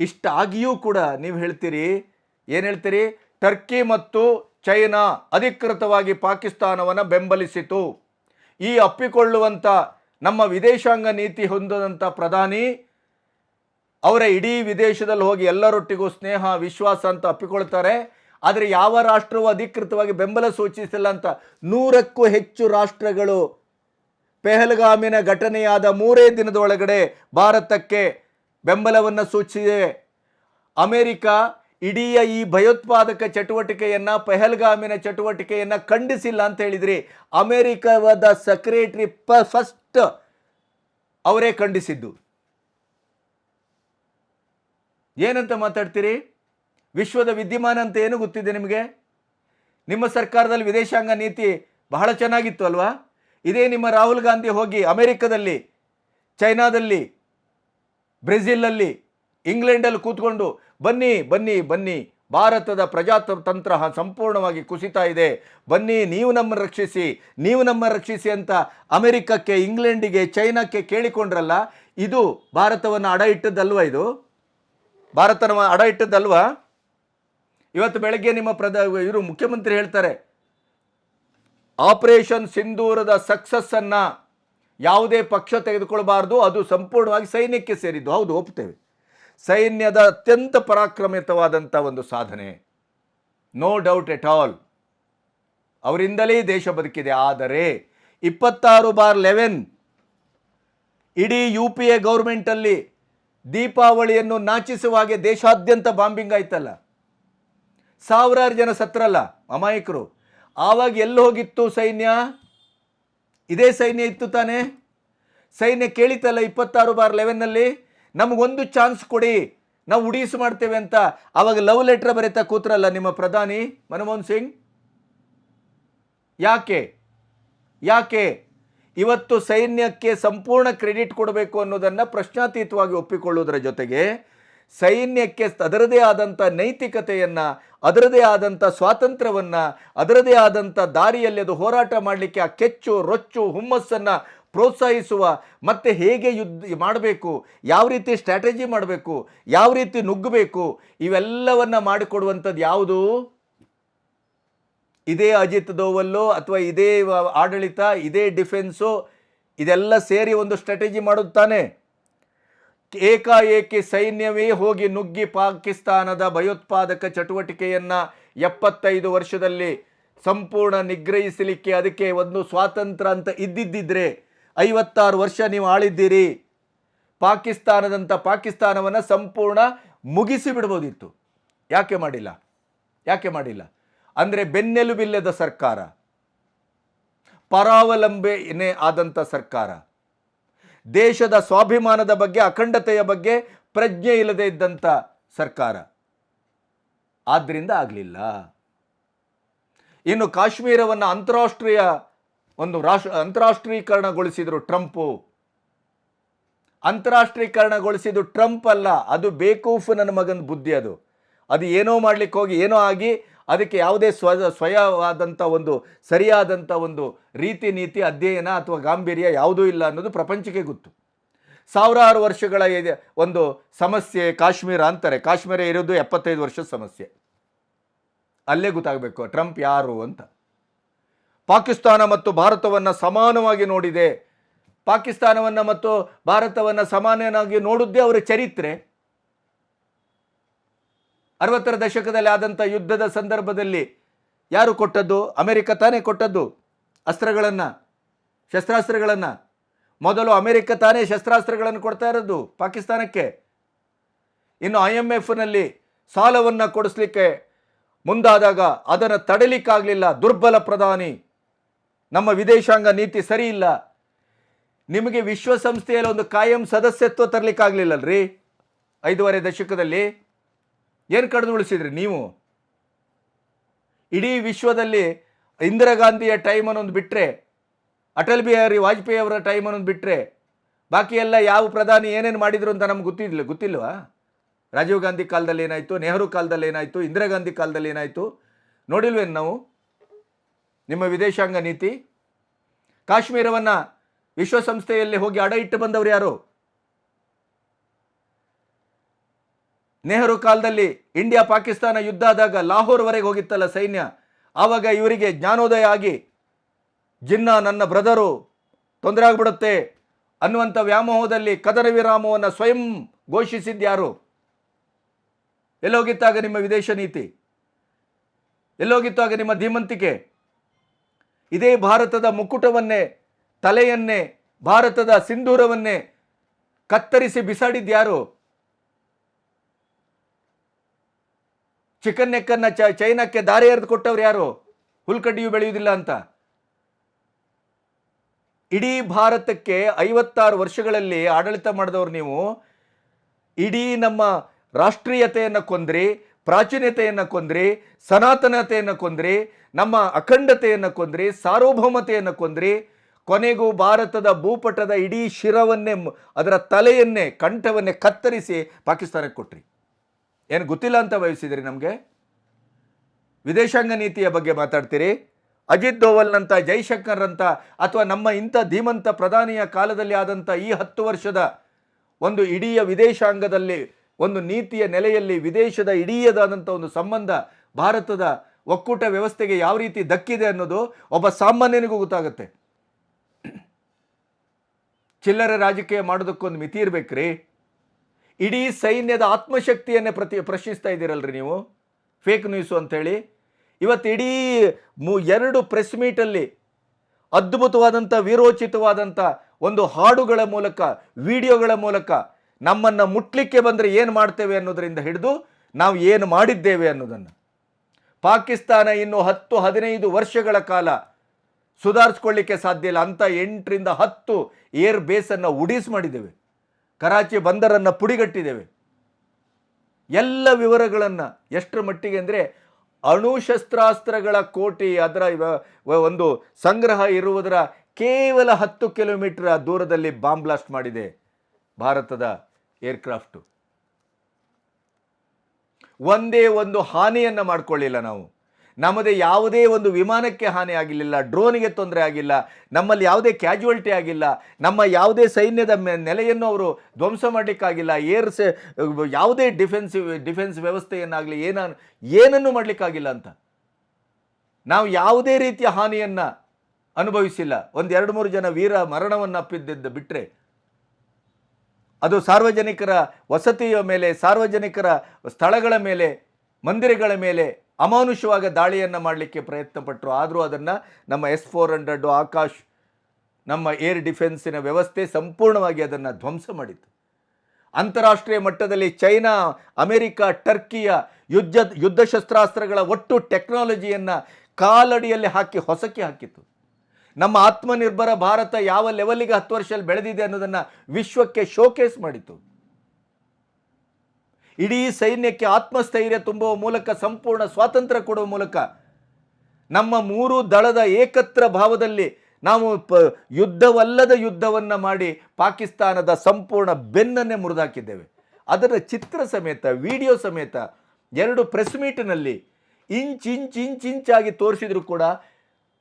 ಇಷ್ಟಾಗಿಯೂ ಕೂಡ ನೀವು ಹೇಳ್ತೀರಿ, ಏನು ಹೇಳ್ತೀರಿ? ಟರ್ಕಿ ಮತ್ತು ಚೈನಾ ಅಧಿಕೃತವಾಗಿ ಪಾಕಿಸ್ತಾನವನ್ನು ಬೆಂಬಲಿಸಿತು. ಈ ಅಪ್ಪಿಕೊಳ್ಳುವಂಥ ನಮ್ಮ ವಿದೇಶಾಂಗ ನೀತಿ ಹೊಂದದಂಥ ಪ್ರಧಾನಿ, ಅವರ ಇಡೀ ವಿದೇಶದಲ್ಲಿ ಹೋಗಿ ಎಲ್ಲರೊಟ್ಟಿಗೂ ಸ್ನೇಹ, ವಿಶ್ವಾಸ ಅಂತ ಅಪ್ಪಿಕೊಳ್ತಾರೆ. ಆದರೆ ಯಾವ ರಾಷ್ಟ್ರವೂ ಅಧಿಕೃತವಾಗಿ ಬೆಂಬಲ ಸೂಚಿಸಿಲ್ಲ ಅಂತ ನೂರಕ್ಕೂ ಹೆಚ್ಚು ರಾಷ್ಟ್ರಗಳು ಪೆಹಲ್ಗಾಮಿನ ಘಟನೆಯಾದ ಮೂರೇ ದಿನದ ಒಳಗಡೆ ಭಾರತಕ್ಕೆ ಬೆಂಬಲವನ್ನು ಸೂಚಿಸಿದೆ. ಅಮೆರಿಕ ಇಡೀ ಈ ಭಯೋತ್ಪಾದಕ ಚಟುವಟಿಕೆಯನ್ನು, ಪೆಹಲ್ಗಾಮಿನ ಚಟುವಟಿಕೆಯನ್ನು ಖಂಡಿಸಿಲ್ಲ ಅಂತ ಹೇಳಿದ್ರಿ. ಅಮೆರಿಕದ ಸೆಕ್ರೆಟರಿ ಪ ಫಸ್ಟ್ ಅವರೇ ಖಂಡಿಸಿದ್ದು. ಏನಂತ ಮಾತಾಡ್ತೀರಿ? ವಿಶ್ವದ ವಿದ್ಯಮಾನ ಅಂತ ಏನು ಗೊತ್ತಿದೆ ನಿಮಗೆ? ನಿಮ್ಮ ಸರ್ಕಾರದಲ್ಲಿ ವಿದೇಶಾಂಗ ನೀತಿ ಬಹಳ ಚೆನ್ನಾಗಿತ್ತು ಅಲ್ವಾ? ಇದೇ ನಿಮ್ಮ ರಾಹುಲ್ ಗಾಂಧಿ ಹೋಗಿ ಅಮೆರಿಕದಲ್ಲಿ, ಚೈನಾದಲ್ಲಿ, ಬ್ರೆಜಿಲಲ್ಲಿ, ಇಂಗ್ಲೆಂಡಲ್ಲಿ ಕೂತ್ಕೊಂಡು ಬನ್ನಿ ಬನ್ನಿ ಬನ್ನಿ ಭಾರತದ ಪ್ರಜಾತಂತ್ರ ಸಂಪೂರ್ಣವಾಗಿ ಕುಸಿತಾ ಇದೆ. ಬನ್ನಿ, ನೀವು ನಮ್ಮ ರಕ್ಷಿಸಿ, ನೀವು ನಮ್ಮ ರಕ್ಷಿಸಿ ಅಂತ ಅಮೆರಿಕಕ್ಕೆ, ಇಂಗ್ಲೆಂಡಿಗೆ, ಚೈನಾಕ್ಕೆ ಕೇಳಿಕೊಂಡ್ರಲ್ಲ, ಇದು ಭಾರತವನ್ನು ಅಡ ಇಟ್ಟದ್ದಲ್ವ ಇದು? ಭಾರತನ ಅಡ ಇಟ್ಟದ್ದಲ್ವಾ? ಇವತ್ತು ಬೆಳಗ್ಗೆ ನಿಮ್ಮ ಪ್ರದ ಇವರು ಮುಖ್ಯಮಂತ್ರಿ ಹೇಳ್ತಾರೆ, ಆಪರೇಷನ್ ಸಿಂಧೂರದ ಸಕ್ಸಸ್ಸನ್ನು ಯಾವುದೇ ಪಕ್ಷ ತೆಗೆದುಕೊಳ್ಬಾರ್ದು, ಅದು ಸಂಪೂರ್ಣವಾಗಿ ಸೈನ್ಯಕ್ಕೆ ಸೇರಿದ್ದು. ಹೌದು, ಒಪ್ತೇವೆ. ಸೈನ್ಯದ ಅತ್ಯಂತ ಪರಾಕ್ರಮಿತವಾದಂಥ ಒಂದು ಸಾಧನೆ. ನೋ ಡೌಟ್ ಎಟ್ ಆಲ್ ಅವರಿಂದಲೇ ದೇಶ ಬದುಕಿದೆ. ಆದರೆ ಇಪ್ಪತ್ತಾರು ಬಾರ್ ಲೆವೆನ್ ಇಡೀ ಯು ಪಿ ಎ ಗೌರ್ಮೆಂಟಲ್ಲಿ ದೀಪಾವಳಿಯನ್ನು ನಾಚಿಸುವ ಹಾಗೆ ದೇಶಾದ್ಯಂತ ಬಾಂಬಿಂಗ್ ಆಯ್ತಲ್ಲ. ಸಾವಿರಾರು ಜನ ಸತ್ರಲ್ಲ, ಅಮಾಯಕರು. ಆವಾಗ ಎಲ್ಲಿ ಹೋಗಿತ್ತು ಸೈನ್ಯ? ಇದೇ ಸೈನ್ಯ ಇತ್ತು ತಾನೇ? ಸೈನ್ಯ ಕೇಳಿತಲ್ಲ ಇಪ್ಪತ್ತಾರು ಬಾರ್ ಲೆವೆನ್ನಲ್ಲಿ ನಮಗೊಂದು ಚಾನ್ಸ್ ಕೊಡಿ. ನಾವು ಉಡೀಸ್ ಮಾಡ್ತೇವೆ ಅಂತ. ಆವಾಗ ಲವ್ ಲೆಟರ್ ಬರೀತಾ ಕೂತ್ರಲ್ಲ ನಿಮ್ಮ ಪ್ರಧಾನಿ ಮನಮೋಹನ್ ಸಿಂಗ್? ಯಾಕೆ? ಯಾಕೆ? ಇವತ್ತು ಸೈನ್ಯಕ್ಕೆ ಸಂಪೂರ್ಣ ಕ್ರೆಡಿಟ್ ಕೊಡಬೇಕು ಅನ್ನೋದನ್ನು ಪ್ರಶ್ನಾತೀತವಾಗಿ ಒಪ್ಪಿಕೊಳ್ಳುವುದರ ಜೊತೆಗೆ ಸೈನ್ಯಕ್ಕೆ ಅದರದೇ ಆದಂಥ ನೈತಿಕತೆಯನ್ನು, ಅದರದೇ ಆದಂಥ ಸ್ವಾತಂತ್ರ್ಯವನ್ನು, ಅದರದೇ ಆದಂಥ ದಾರಿಯಲ್ಲಿ ಅದು ಹೋರಾಟ ಮಾಡಲಿಕ್ಕೆ ಆ ಕೆಚ್ಚು, ರೊಚ್ಚು, ಹುಮ್ಮಸ್ಸನ್ನು ಪ್ರೋತ್ಸಾಹಿಸುವ, ಮತ್ತೆ ಹೇಗೆ ಯುದ್ಧ ಮಾಡಬೇಕು, ಯಾವ ರೀತಿ ಸ್ಟ್ರಾಟಜಿ ಮಾಡಬೇಕು, ಯಾವ ರೀತಿ ನುಗ್ಗಬೇಕು, ಇವೆಲ್ಲವನ್ನು ಮಾಡಿಕೊಡುವಂಥದ್ದು ಯಾವುದು? ಇದೇ ಅಜಿತ್ ದೋವಲ್ಲೋ ಅಥವಾ ಇದೇ ಆಡಳಿತ, ಇದೇ ಡಿಫೆನ್ಸು, ಇದೆಲ್ಲ ಸೇರಿ ಒಂದು ಸ್ಟ್ರಾಟಜಿ ಮಾಡುತ್ತಾನೆ ತಾನೇ? ಏಕಾಏಕಿ ಸೈನ್ಯವೇ ಹೋಗಿ ನುಗ್ಗಿ ಪಾಕಿಸ್ತಾನದ ಭಯೋತ್ಪಾದಕ ಚಟುವಟಿಕೆಯನ್ನು ಎಪ್ಪತ್ತೈದು ವರ್ಷದಲ್ಲಿ ಸಂಪೂರ್ಣ ನಿಗ್ರಹಿಸಲಿಕ್ಕೆ ಅದಕ್ಕೆ ಒಂದು ಸ್ವಾತಂತ್ರ್ಯ ಅಂತ ಇದ್ದಿದ್ದಿದ್ರೆ ಐವತ್ತಾರು ವರ್ಷ ನೀವು ಆಳಿದ್ದೀರಿ. ಪಾಕಿಸ್ತಾನದಂಥ ಪಾಕಿಸ್ತಾನವನ್ನು ಸಂಪೂರ್ಣ ಮುಗಿಸಿ ಬಿಡ್ಬೋದಿತ್ತು ಯಾಕೆ ಮಾಡಿಲ್ಲ? ಯಾಕೆ ಮಾಡಿಲ್ಲ? ಅಂದರೆ ಬೆನ್ನೆಲುಬಿಲ್ಲದ ಸರ್ಕಾರ. ಪರಾವಲಂಬನೆ ಆದಂಥ ಸರ್ಕಾರ. ದೇಶದ ಸ್ವಾಭಿಮಾನದ ಬಗ್ಗೆ, ಅಖಂಡತೆಯ ಬಗ್ಗೆ ಪ್ರಜ್ಞೆ ಇಲ್ಲದೆ ಇದ್ದಂಥ ಸರ್ಕಾರ. ಆದ್ದರಿಂದ ಆಗಲಿಲ್ಲ. ಇನ್ನು ಕಾಶ್ಮೀರವನ್ನು ಅಂತಾರಾಷ್ಟ್ರೀಯ ಒಂದು ರಾಷ್ಟ್ರ ಅಂತಾರಾಷ್ಟ್ರೀಕರಣಗೊಳಿಸಿದರು ಟ್ರಂಪು. ಅಂತಾರಾಷ್ಟ್ರೀಕರಣಗೊಳಿಸಿದ್ದು ಟ್ರಂಪ್ ಅಲ್ಲ, ಅದು ಬೇಕೂಫ್ ನನ್ನ ಮಗನ ಬುದ್ಧಿ ಅದು. ಅದು ಏನೋ ಮಾಡ್ಲಿಕ್ಕೆ ಹೋಗಿ, ಏನೋ ಆಗಿ ಅದಕ್ಕೆ ಯಾವುದೇ ಸ್ವ, ಸ್ವಯವಾದಂಥ ಒಂದು, ಸರಿಯಾದಂಥ ಒಂದು ರೀತಿ ನೀತಿ, ಅಧ್ಯಯನ ಅಥವಾ ಗಾಂಭೀರ್ಯ ಯಾವುದೂ ಇಲ್ಲ ಅನ್ನೋದು ಪ್ರಪಂಚಕ್ಕೆ ಗೊತ್ತು. ಸಾವಿರಾರು ವರ್ಷಗಳ ಒಂದು ಸಮಸ್ಯೆ ಕಾಶ್ಮೀರ ಅಂತಾರೆ. ಕಾಶ್ಮೀರ ಇರೋದು ಎಪ್ಪತ್ತೈದು ವರ್ಷದ ಸಮಸ್ಯೆ. ಅಲ್ಲೇ ಗೊತ್ತಾಗಬೇಕು, ಟ್ರಂಪ್ ಯಾರು ಅಂತ. ಪಾಕಿಸ್ತಾನ ಮತ್ತು ಭಾರತವನ್ನು ಸಮಾನವಾಗಿ ನೋಡಿದೆ. ಪಾಕಿಸ್ತಾನವನ್ನು ಮತ್ತು ಭಾರತವನ್ನು ಸಮಾನವಾಗಿ ನೋಡಿದ್ದೇ ಅವರ ಚರಿತ್ರೆ. ಅರವತ್ತರ ದಶಕದಲ್ಲಿ ಆದಂಥ ಯುದ್ಧದ ಸಂದರ್ಭದಲ್ಲಿ ಯಾರು ಕೊಟ್ಟದ್ದು? ಅಮೆರಿಕ ತಾನೇ ಕೊಟ್ಟದ್ದು ಅಸ್ತ್ರಗಳನ್ನು, ಶಸ್ತ್ರಾಸ್ತ್ರಗಳನ್ನು. ಮೊದಲು ಅಮೆರಿಕ ತಾನೇ ಶಸ್ತ್ರಾಸ್ತ್ರಗಳನ್ನು ಕೊಡ್ತಾ ಇರೋದು ಪಾಕಿಸ್ತಾನಕ್ಕೆ. ಇನ್ನು ಐ ಎಂ ಎಫ್ನಲ್ಲಿ ಸಾಲವನ್ನು ಕೊಡಿಸ್ಲಿಕ್ಕೆ ಮುಂದಾದಾಗ ಅದನ್ನು ತಡಲಿಕ್ಕಾಗಲಿಲ್ಲ ದುರ್ಬಲ ಪ್ರಧಾನಿ. ನಮ್ಮ ವಿದೇಶಾಂಗ ನೀತಿ ಸರಿ ಇಲ್ಲ. ನಿಮಗೆ ವಿಶ್ವಸಂಸ್ಥೆಯಲ್ಲಿ ಒಂದು ಕಾಯಂ ಸದಸ್ಯತ್ವ ತರಲಿಕ್ಕಾಗಲಿಲ್ಲಲ್ರಿ? ಐದೂವರೆ ದಶಕದಲ್ಲಿ ಏನು ಕಡಿದು ಉಳಿಸಿದ್ರಿ ನೀವು? ಇಡೀ ವಿಶ್ವದಲ್ಲಿ ಇಂದಿರಾ ಗಾಂಧಿಯ ಟೈಮ್ ಅನ್ನೊಂದು ಬಿಟ್ಟರೆ ಅಟಲ್ ಬಿಹಾರಿ ವಾಜಪೇಯಿ ಅವರ ಟೈಮ್ ಅನ್ನೊಂದು ಬಿಟ್ಟರೆ ಬಾಕಿ ಎಲ್ಲ ಯಾವ ಪ್ರಧಾನಿ ಏನೇನು ಮಾಡಿದ್ರು ಅಂತ ನಮ್ಗೆ ಗೊತ್ತಿಲ್ಲ ಗೊತ್ತಿಲ್ವಾ? ರಾಜೀವ್ ಗಾಂಧಿ ಕಾಲದಲ್ಲಿ ಏನಾಯಿತು, ನೆಹರು ಕಾಲದಲ್ಲಿ ಏನಾಯಿತು, ಇಂದಿರಾ ಗಾಂಧಿ ಕಾಲದಲ್ಲಿ ಏನಾಯಿತು? ನೋಡಿಲ್ವೇನು ನಾವು? ನಿಮ್ಮ ವಿದೇಶಾಂಗ ನೀತಿ? ಕಾಶ್ಮೀರವನ್ನು ವಿಶ್ವಸಂಸ್ಥೆಯಲ್ಲಿ ಹೋಗಿ ಅಡ ಇಟ್ಟು ಬಂದವರು ಯಾರು? ನೆಹರು ಕಾಲದಲ್ಲಿ ಇಂಡಿಯಾ ಪಾಕಿಸ್ತಾನ ಯುದ್ಧ ಆದಾಗ ಲಾಹೋರ್ವರೆಗೆ ಹೋಗಿತ್ತಲ್ಲ ಸೈನ್ಯ? ಆವಾಗ ಇವರಿಗೆ ಜ್ಞಾನೋದಯ ಆಗಿ ಜಿನ್ನ ನನ್ನ ಬ್ರದರು, ತೊಂದರೆ ಆಗ್ಬಿಡುತ್ತೆ ಅನ್ನುವಂಥ ವ್ಯಾಮೋಹದಲ್ಲಿ ಕದನ ವಿರಾಮವನ್ನು ಸ್ವಯಂ ಘೋಷಿಸಿದ್ಯಾರು ಎಲ್ಲೋಗಿತ್ತಾಗ ನಿಮ್ಮ ವಿದೇಶ ನೀತಿ? ಎಲ್ಲೋಗಿತ್ತಾಗ ನಿಮ್ಮ ಧೀಮಂತಿಕೆ? ಇದೇ ಭಾರತದ ಮುಕುಟವನ್ನೇ, ತಲೆಯನ್ನೇ, ಭಾರತದ ಸಿಂಧೂರವನ್ನೇ ಕತ್ತರಿಸಿ ಬಿಸಾಡಿದ್ಯಾರು ಚಿಕನ್ ನೆಕ್ಕನ್ನ ಚ, ಚೈನಾಕ್ಕೆ ದಾರಿ ಎರೆದು ಕೊಟ್ಟವ್ರು ಯಾರು? ಹುಲ್ಕಡ್ಡಿಯು ಬೆಳೆಯುವುದಿಲ್ಲ ಅಂತ. ಇಡೀ ಭಾರತಕ್ಕೆ ಐವತ್ತಾರು ವರ್ಷಗಳಲ್ಲಿ ಆಡಳಿತ ಮಾಡಿದವರು ನೀವು. ಇಡೀ ನಮ್ಮ ರಾಷ್ಟ್ರೀಯತೆಯನ್ನು ಕೊಂದ್ರಿ, ಪ್ರಾಚೀನತೆಯನ್ನು ಕೊಂದ್ರಿ, ಸನಾತನತೆಯನ್ನು ಕೊಂದ್ರಿ ನಮ್ಮ ಅಖಂಡತೆಯನ್ನು ಕೊಂದ್ರಿ, ಸಾರ್ವಭೌಮತೆಯನ್ನು ಕೊಂದ್ರಿ, ಕೊನೆಗೂ ಭಾರತದ ಭೂಪಟದ ಇಡೀ ಶಿರವನ್ನೇ ಅದರ ತಲೆಯನ್ನೇ, ಕಂಠವನ್ನೇ ಕತ್ತರಿಸಿ ಪಾಕಿಸ್ತಾನಕ್ಕೆ ಕೊಟ್ರಿ. ಏನು ಗೊತ್ತಿಲ್ಲ ಅಂತ ಭಾವಿಸಿದ್ರಿ ನಮಗೆ? ವಿದೇಶಾಂಗ ನೀತಿಯ ಬಗ್ಗೆ ಮಾತಾಡ್ತೀರಿ? ಅಜಿತ್ ದೋವಲ್ನಂಥ ಜೈಶಂಕರ್ ಅಂತ ಅಥವಾ ನಮ್ಮ ಇಂಥ ಧೀಮಂತ ಪ್ರಧಾನಿಯ ಕಾಲದಲ್ಲಿ ಆದಂಥ ಈ ಹತ್ತು ವರ್ಷದ ಒಂದು ಇಡೀ ವಿದೇಶಾಂಗದಲ್ಲಿ, ಒಂದು ನೀತಿಯ ನೆಲೆಯಲ್ಲಿ ವಿದೇಶದ ಇಡೀಯದಾದಂಥ ಒಂದು ಸಂಬಂಧ ಭಾರತದ ಒಕ್ಕೂಟ ವ್ಯವಸ್ಥೆಗೆ ಯಾವ ರೀತಿ ದಕ್ಕಿದೆ ಅನ್ನೋದು ಒಬ್ಬ ಸಾಮಾನ್ಯನಿಗೂ ಗೊತ್ತಾಗುತ್ತೆ. ಚಿಲ್ಲರೆ ರಾಜಕೀಯ ಮಾಡೋದಕ್ಕೊಂದು ಮಿತಿ ಇರಬೇಕ್ರಿ. ಇಡೀ ಸೈನ್ಯದ ಆತ್ಮಶಕ್ತಿಯನ್ನೇ ಪ್ರತಿ ಪ್ರಶ್ನಿಸ್ತಾ ಇದ್ದೀರಲ್ರಿ ನೀವು? ಫೇಕ್ ನ್ಯೂಸು ಅಂಥೇಳಿ. ಇವತ್ತು ಇಡೀ ಮೂ ಎರಡು ಪ್ರೆಸ್ ಮೀಟಲ್ಲಿ ಅದ್ಭುತವಾದಂಥ, ವಿರೋಚಿತವಾದಂಥ ಒಂದು ಹಾಡುಗಳ ಮೂಲಕ, ವಿಡಿಯೋಗಳ ಮೂಲಕ ನಮ್ಮನ್ನು ಮುಟ್ಲಿಕ್ಕೆ ಬಂದರೆ ಏನು ಮಾಡ್ತೇವೆ ಅನ್ನೋದರಿಂದ ಹಿಡಿದು ನಾವು ಏನು ಮಾಡಿದ್ದೇವೆ ಅನ್ನೋದನ್ನು. ಪಾಕಿಸ್ತಾನ ಇನ್ನು ಹತ್ತು, ಹದಿನೈದು ವರ್ಷಗಳ ಕಾಲ ಸುಧಾರಿಸ್ಕೊಳ್ಳಿಕ್ಕೆ ಸಾಧ್ಯ ಇಲ್ಲ. ಅಂತ ಎಂಟರಿಂದ ಹತ್ತು ಏರ್ ಬೇಸನ್ನು ಉಡೀಸ್ ಮಾಡಿದ್ದೇವೆ. ಕರಾಚಿ ಬಂದರನ್ನು ಪುಡಿಗಟ್ಟಿದ್ದೇವೆ. ಎಲ್ಲ ವಿವರಗಳನ್ನು ಎಷ್ಟರ ಮಟ್ಟಿಗೆ ಅಂದರೆ ಅಣುಶಸ್ತ್ರಾಸ್ತ್ರಗಳ ಕೋಟಿ ಅದರ ಒಂದು ಸಂಗ್ರಹ ಇರುವುದರ ಕೇವಲ ಹತ್ತು ಕಿಲೋಮೀಟರ್ ದೂರದಲ್ಲಿ ಬಾಂಬ್ ಬ್ಲಾಸ್ಟ್ ಮಾಡಿದೆ ಭಾರತದ ಏರ್ಕ್ರಾಫ್ಟು. ಒಂದೇ ಒಂದು ಹಾನಿಯನ್ನು ಮಾಡಿಕೊಳ್ಳಿಲ್ಲ ನಾವು. ನಮ್ಮದೇ ಯಾವುದೇ ಒಂದು ವಿಮಾನಕ್ಕೆ ಹಾನಿ ಆಗಿರಲಿಲ್ಲ, ಡ್ರೋನಿಗೆ ತೊಂದರೆ ಆಗಿಲ್ಲ, ನಮ್ಮಲ್ಲಿ ಯಾವುದೇ ಕ್ಯಾಜುವಲ್ಟಿ ಆಗಿಲ್ಲ, ನಮ್ಮ ಯಾವುದೇ ಸೈನ್ಯದ ನೆಲೆಯನ್ನು ಅವರು ಧ್ವಂಸ ಮಾಡಲಿಕ್ಕಾಗಿಲ್ಲ, ಏರ್ ಸೆ, ಯಾವುದೇ ಡಿಫೆನ್ಸಿವ್, ಡಿಫೆನ್ಸ್ ವ್ಯವಸ್ಥೆಯನ್ನಾಗಲಿ ಏನ, ಏನನ್ನು ಮಾಡಲಿಕ್ಕಾಗಿಲ್ಲ ಅಂತ. ನಾವು ಯಾವುದೇ ರೀತಿಯ ಹಾನಿಯನ್ನು ಅನುಭವಿಸಿಲ್ಲ. ಒಂದು ಎರಡು ಮೂರು ಜನ ವೀರ ಮರಣವನ್ನು ಅಪ್ಪಿದ್ದಿದ್ದು ಬಿಟ್ಟರೆ ಅದು ಸಾರ್ವಜನಿಕರ ವಸತಿಯ ಮೇಲೆ, ಸಾರ್ವಜನಿಕರ ಸ್ಥಳಗಳ ಮೇಲೆ, ಮಂದಿರಗಳ ಮೇಲೆ ಅಮಾನುಷವಾಗ ದಾಳಿಯನ್ನು ಮಾಡಲಿಕ್ಕೆ ಪ್ರಯತ್ನ ಪಟ್ಟರು ಆದರೂ ಅದನ್ನು ನಮ್ಮ ಎಸ್ ಫೋರ್ ಹಂಡ್ರೆಡ್ಡು ಆಕಾಶ್, ನಮ್ಮ ಏರ್ ಡಿಫೆನ್ಸಿನ ವ್ಯವಸ್ಥೆ ಸಂಪೂರ್ಣವಾಗಿ ಅದನ್ನು ಧ್ವಂಸ ಮಾಡಿತ್ತು. ಅಂತಾರಾಷ್ಟ್ರೀಯ ಮಟ್ಟದಲ್ಲಿ ಚೈನಾ, ಅಮೆರಿಕ, ಟರ್ಕಿಯ ಯುದ್ಧ ಯುದ್ಧ ಶಸ್ತ್ರಾಸ್ತ್ರಗಳ ಒಟ್ಟು ಟೆಕ್ನಾಲಜಿಯನ್ನು ಕಾಲಡಿಯಲ್ಲಿ ಹಾಕಿ, ಹೊಸಕಿ ಹಾಕಿತ್ತು. ನಮ್ಮ ಆತ್ಮನಿರ್ಭರ ಭಾರತ ಯಾವ ಲೆವೆಲಿಗೆ ಹತ್ತು ವರ್ಷದಲ್ಲಿ ಬೆಳೆದಿದೆ ಅನ್ನೋದನ್ನು ವಿಶ್ವಕ್ಕೆ ಶೋಕೇಸ್ ಮಾಡಿತು. ಇಡೀ ಸೈನ್ಯಕ್ಕೆ ಆತ್ಮಸ್ಥೈರ್ಯ ತುಂಬುವ ಮೂಲಕ, ಸಂಪೂರ್ಣ ಸ್ವಾತಂತ್ರ್ಯ ಕೊಡುವ ಮೂಲಕ ನಮ್ಮ ಮೂರು ದಳದ ಏಕತ್ರ ಭಾವದಲ್ಲಿ ನಾವು ಪ, ಯುದ್ಧವಲ್ಲದ ಯುದ್ಧವನ್ನು ಮಾಡಿ ಪಾಕಿಸ್ತಾನದ ಸಂಪೂರ್ಣ ಬೆನ್ನನ್ನೇ ಮುರಿದಾಕಿದ್ದೇವೆ. ಅದರ ಚಿತ್ರ ಸಮೇತ, ವಿಡಿಯೋ ಸಮೇತ ಎರಡು ಪ್ರೆಸ್ ಮೀಟಿನಲ್ಲಿ ಇಂಚ್ ಇಂಚ್ ಇಂಚ್ ಇಂಚಾಗಿ ತೋರಿಸಿದ್ರು ಕೂಡ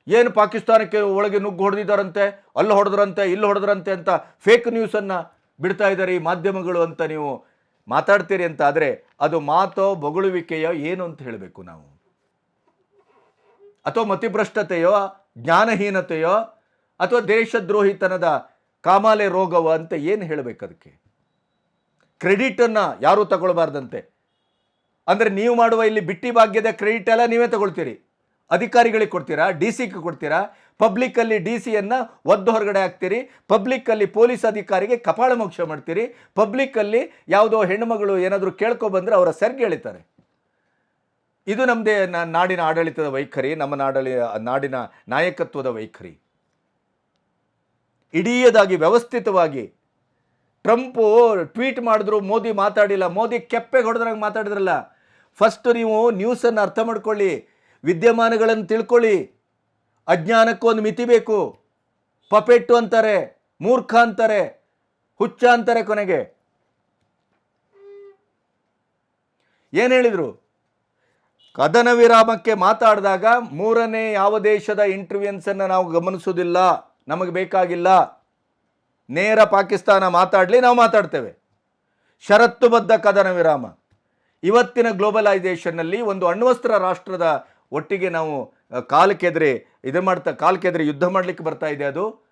ಏನು ಪಾಕಿಸ್ತಾನಕ್ಕೆ ಒಳಗೆ ನುಗ್ಗು ಹೊಡೆದಿದ್ದಾರಂತೆ, ಅಲ್ಲಿ ಹೊಡೆದ್ರಂತೆ, ಇಲ್ಲಿ ಹೊಡೆದ್ರಂತೆ ಅಂತ ಫೇಕ್ ನ್ಯೂಸನ್ನು ಬಿಡ್ತಾ ಇದ್ದಾರೆ ಈ ಮಾಧ್ಯಮಗಳು ಅಂತ ನೀವು ಮಾತಾಡ್ತೀರಿ ಅಂತ ಆದರೆ ಅದು ಮಾತೋ ಬೊಗಳುವಿಕೆಯೋ ಏನು ಅಂತ ಹೇಳಬೇಕು ನಾವು? ಅಥವಾ ಮತಿಭ್ರಷ್ಟತೆಯೋ, ಜ್ಞಾನಹೀನತೆಯೋ, ಅಥವಾ ದೇಶದ್ರೋಹಿತನದ ಕಾಮಾಲೆ ರೋಗವ ಅಂತ ಏನು ಹೇಳಬೇಕು ಅದಕ್ಕೆ? ಕ್ರೆಡಿಟನ್ನು ಯಾರೂ ತಗೊಳ್ಬಾರ್ದಂತೆ. ಅಂದರೆ ನೀವು ಮಾಡುವ ಇಲ್ಲಿ ಬಿಟ್ಟಿ ಭಾಗ್ಯದ ಕ್ರೆಡಿಟ್ ಎಲ್ಲ ನೀವೇ ತಗೊಳ್ತೀರಿ. ಅಧಿಕಾರಿಗಳಿಗೆ ಕೊಡ್ತೀರಾ? ಡಿ ಸಿಗೆ ಕೊಡ್ತೀರಾ? ಪಬ್ಲಿಕ್ಕಲ್ಲಿ ಡಿ ಸಿಯನ್ನು ಒದ್ದು ಹೊರಗಡೆ ಹಾಕ್ತೀರಿ. ಪಬ್ಲಿಕ್ಕಲ್ಲಿ ಪೊಲೀಸ್ ಅಧಿಕಾರಿಗೆ ಕಪಾಳ ಮೋಕ್ಷ ಮಾಡ್ತೀರಿ. ಪಬ್ಲಿಕ್ಕಲ್ಲಿ ಯಾವುದೋ ಹೆಣ್ಣುಮಗಳು ಏನಾದರೂ ಕೇಳ್ಕೊಬಂದ್ರೆ ಅವರ ಸೆರ್ಗೆ ಎಳಿತಾರೆ ಇದು ನಮ್ಮದೇ ನಾಡಿನ ಆಡಳಿತದ ವೈಖರಿ, ನಮ್ಮ ನಾಡಳಿ, ನಾಡಿನ ನಾಯಕತ್ವದ ವೈಖರಿ. ಇಡೀಯದಾಗಿ ವ್ಯವಸ್ಥಿತವಾಗಿ ಟ್ರಂಪು ಟ್ವೀಟ್ ಮಾಡಿದ್ರು, ಮೋದಿ ಮಾತಾಡಿಲ್ಲ, ಮೋದಿ ಕೆಪ್ಪೆಗೆ ಹೊಡೆದ್ರಾಗ ಮಾತಾಡಿದ್ರಲ್ಲ. ಫಸ್ಟ್ ನೀವು ನ್ಯೂಸನ್ನು ಅರ್ಥ ಮಾಡ್ಕೊಳ್ಳಿ. ವಿದ್ಯಮಾನಗಳನ್ನು ತಿಳ್ಕೊಳ್ಳಿ. ಅಜ್ಞಾನಕ್ಕೊಂದು ಮಿತಿ ಬೇಕು. ಪಪೆಟ್ಟು ಅಂತಾರೆ, ಮೂರ್ಖ ಅಂತಾರೆ, ಹುಚ್ಚ ಅಂತಾರೆ ಕೊನೆಗೆ. ಏನು ಹೇಳಿದರು? ಕದನ ವಿರಾಮಕ್ಕೆ ಮಾತಾಡಿದಾಗ ಮೂರನೇ ಯಾವ ದೇಶದ ಇಂಟರ್ವ್ಯೂನ್ಸನ್ನು ನಾವು ಗಮನಿಸೋದಿಲ್ಲ ನಮಗೆ ಬೇಕಾಗಿಲ್ಲ. ನೇರ ಪಾಕಿಸ್ತಾನ ಮಾತಾಡಲಿ, ನಾವು ಮಾತಾಡ್ತೇವೆ. ಷರತ್ತುಬದ್ಧ ಕದನ ವಿರಾಮ. ಇವತ್ತಿನ ಗ್ಲೋಬಲೈಸೇಷನ್ನಲ್ಲಿ ಒಂದು ಅಣ್ವಸ್ತ್ರ ರಾಷ್ಟ್ರದ ಒಟ್ಟಿಗೆ ನಾವು ಕಾಲು ಕಾಲಕ್ಕೆದ್ರೆ, ಇದು ಮಾಡ್ತಾ, ಕಾಲಕ್ಕೆದ್ರೆ ಯುದ್ಧ ಮಾಡಲಿಕ್ಕೆ ಬರ್ತಾ ಇದೆ ಅದು.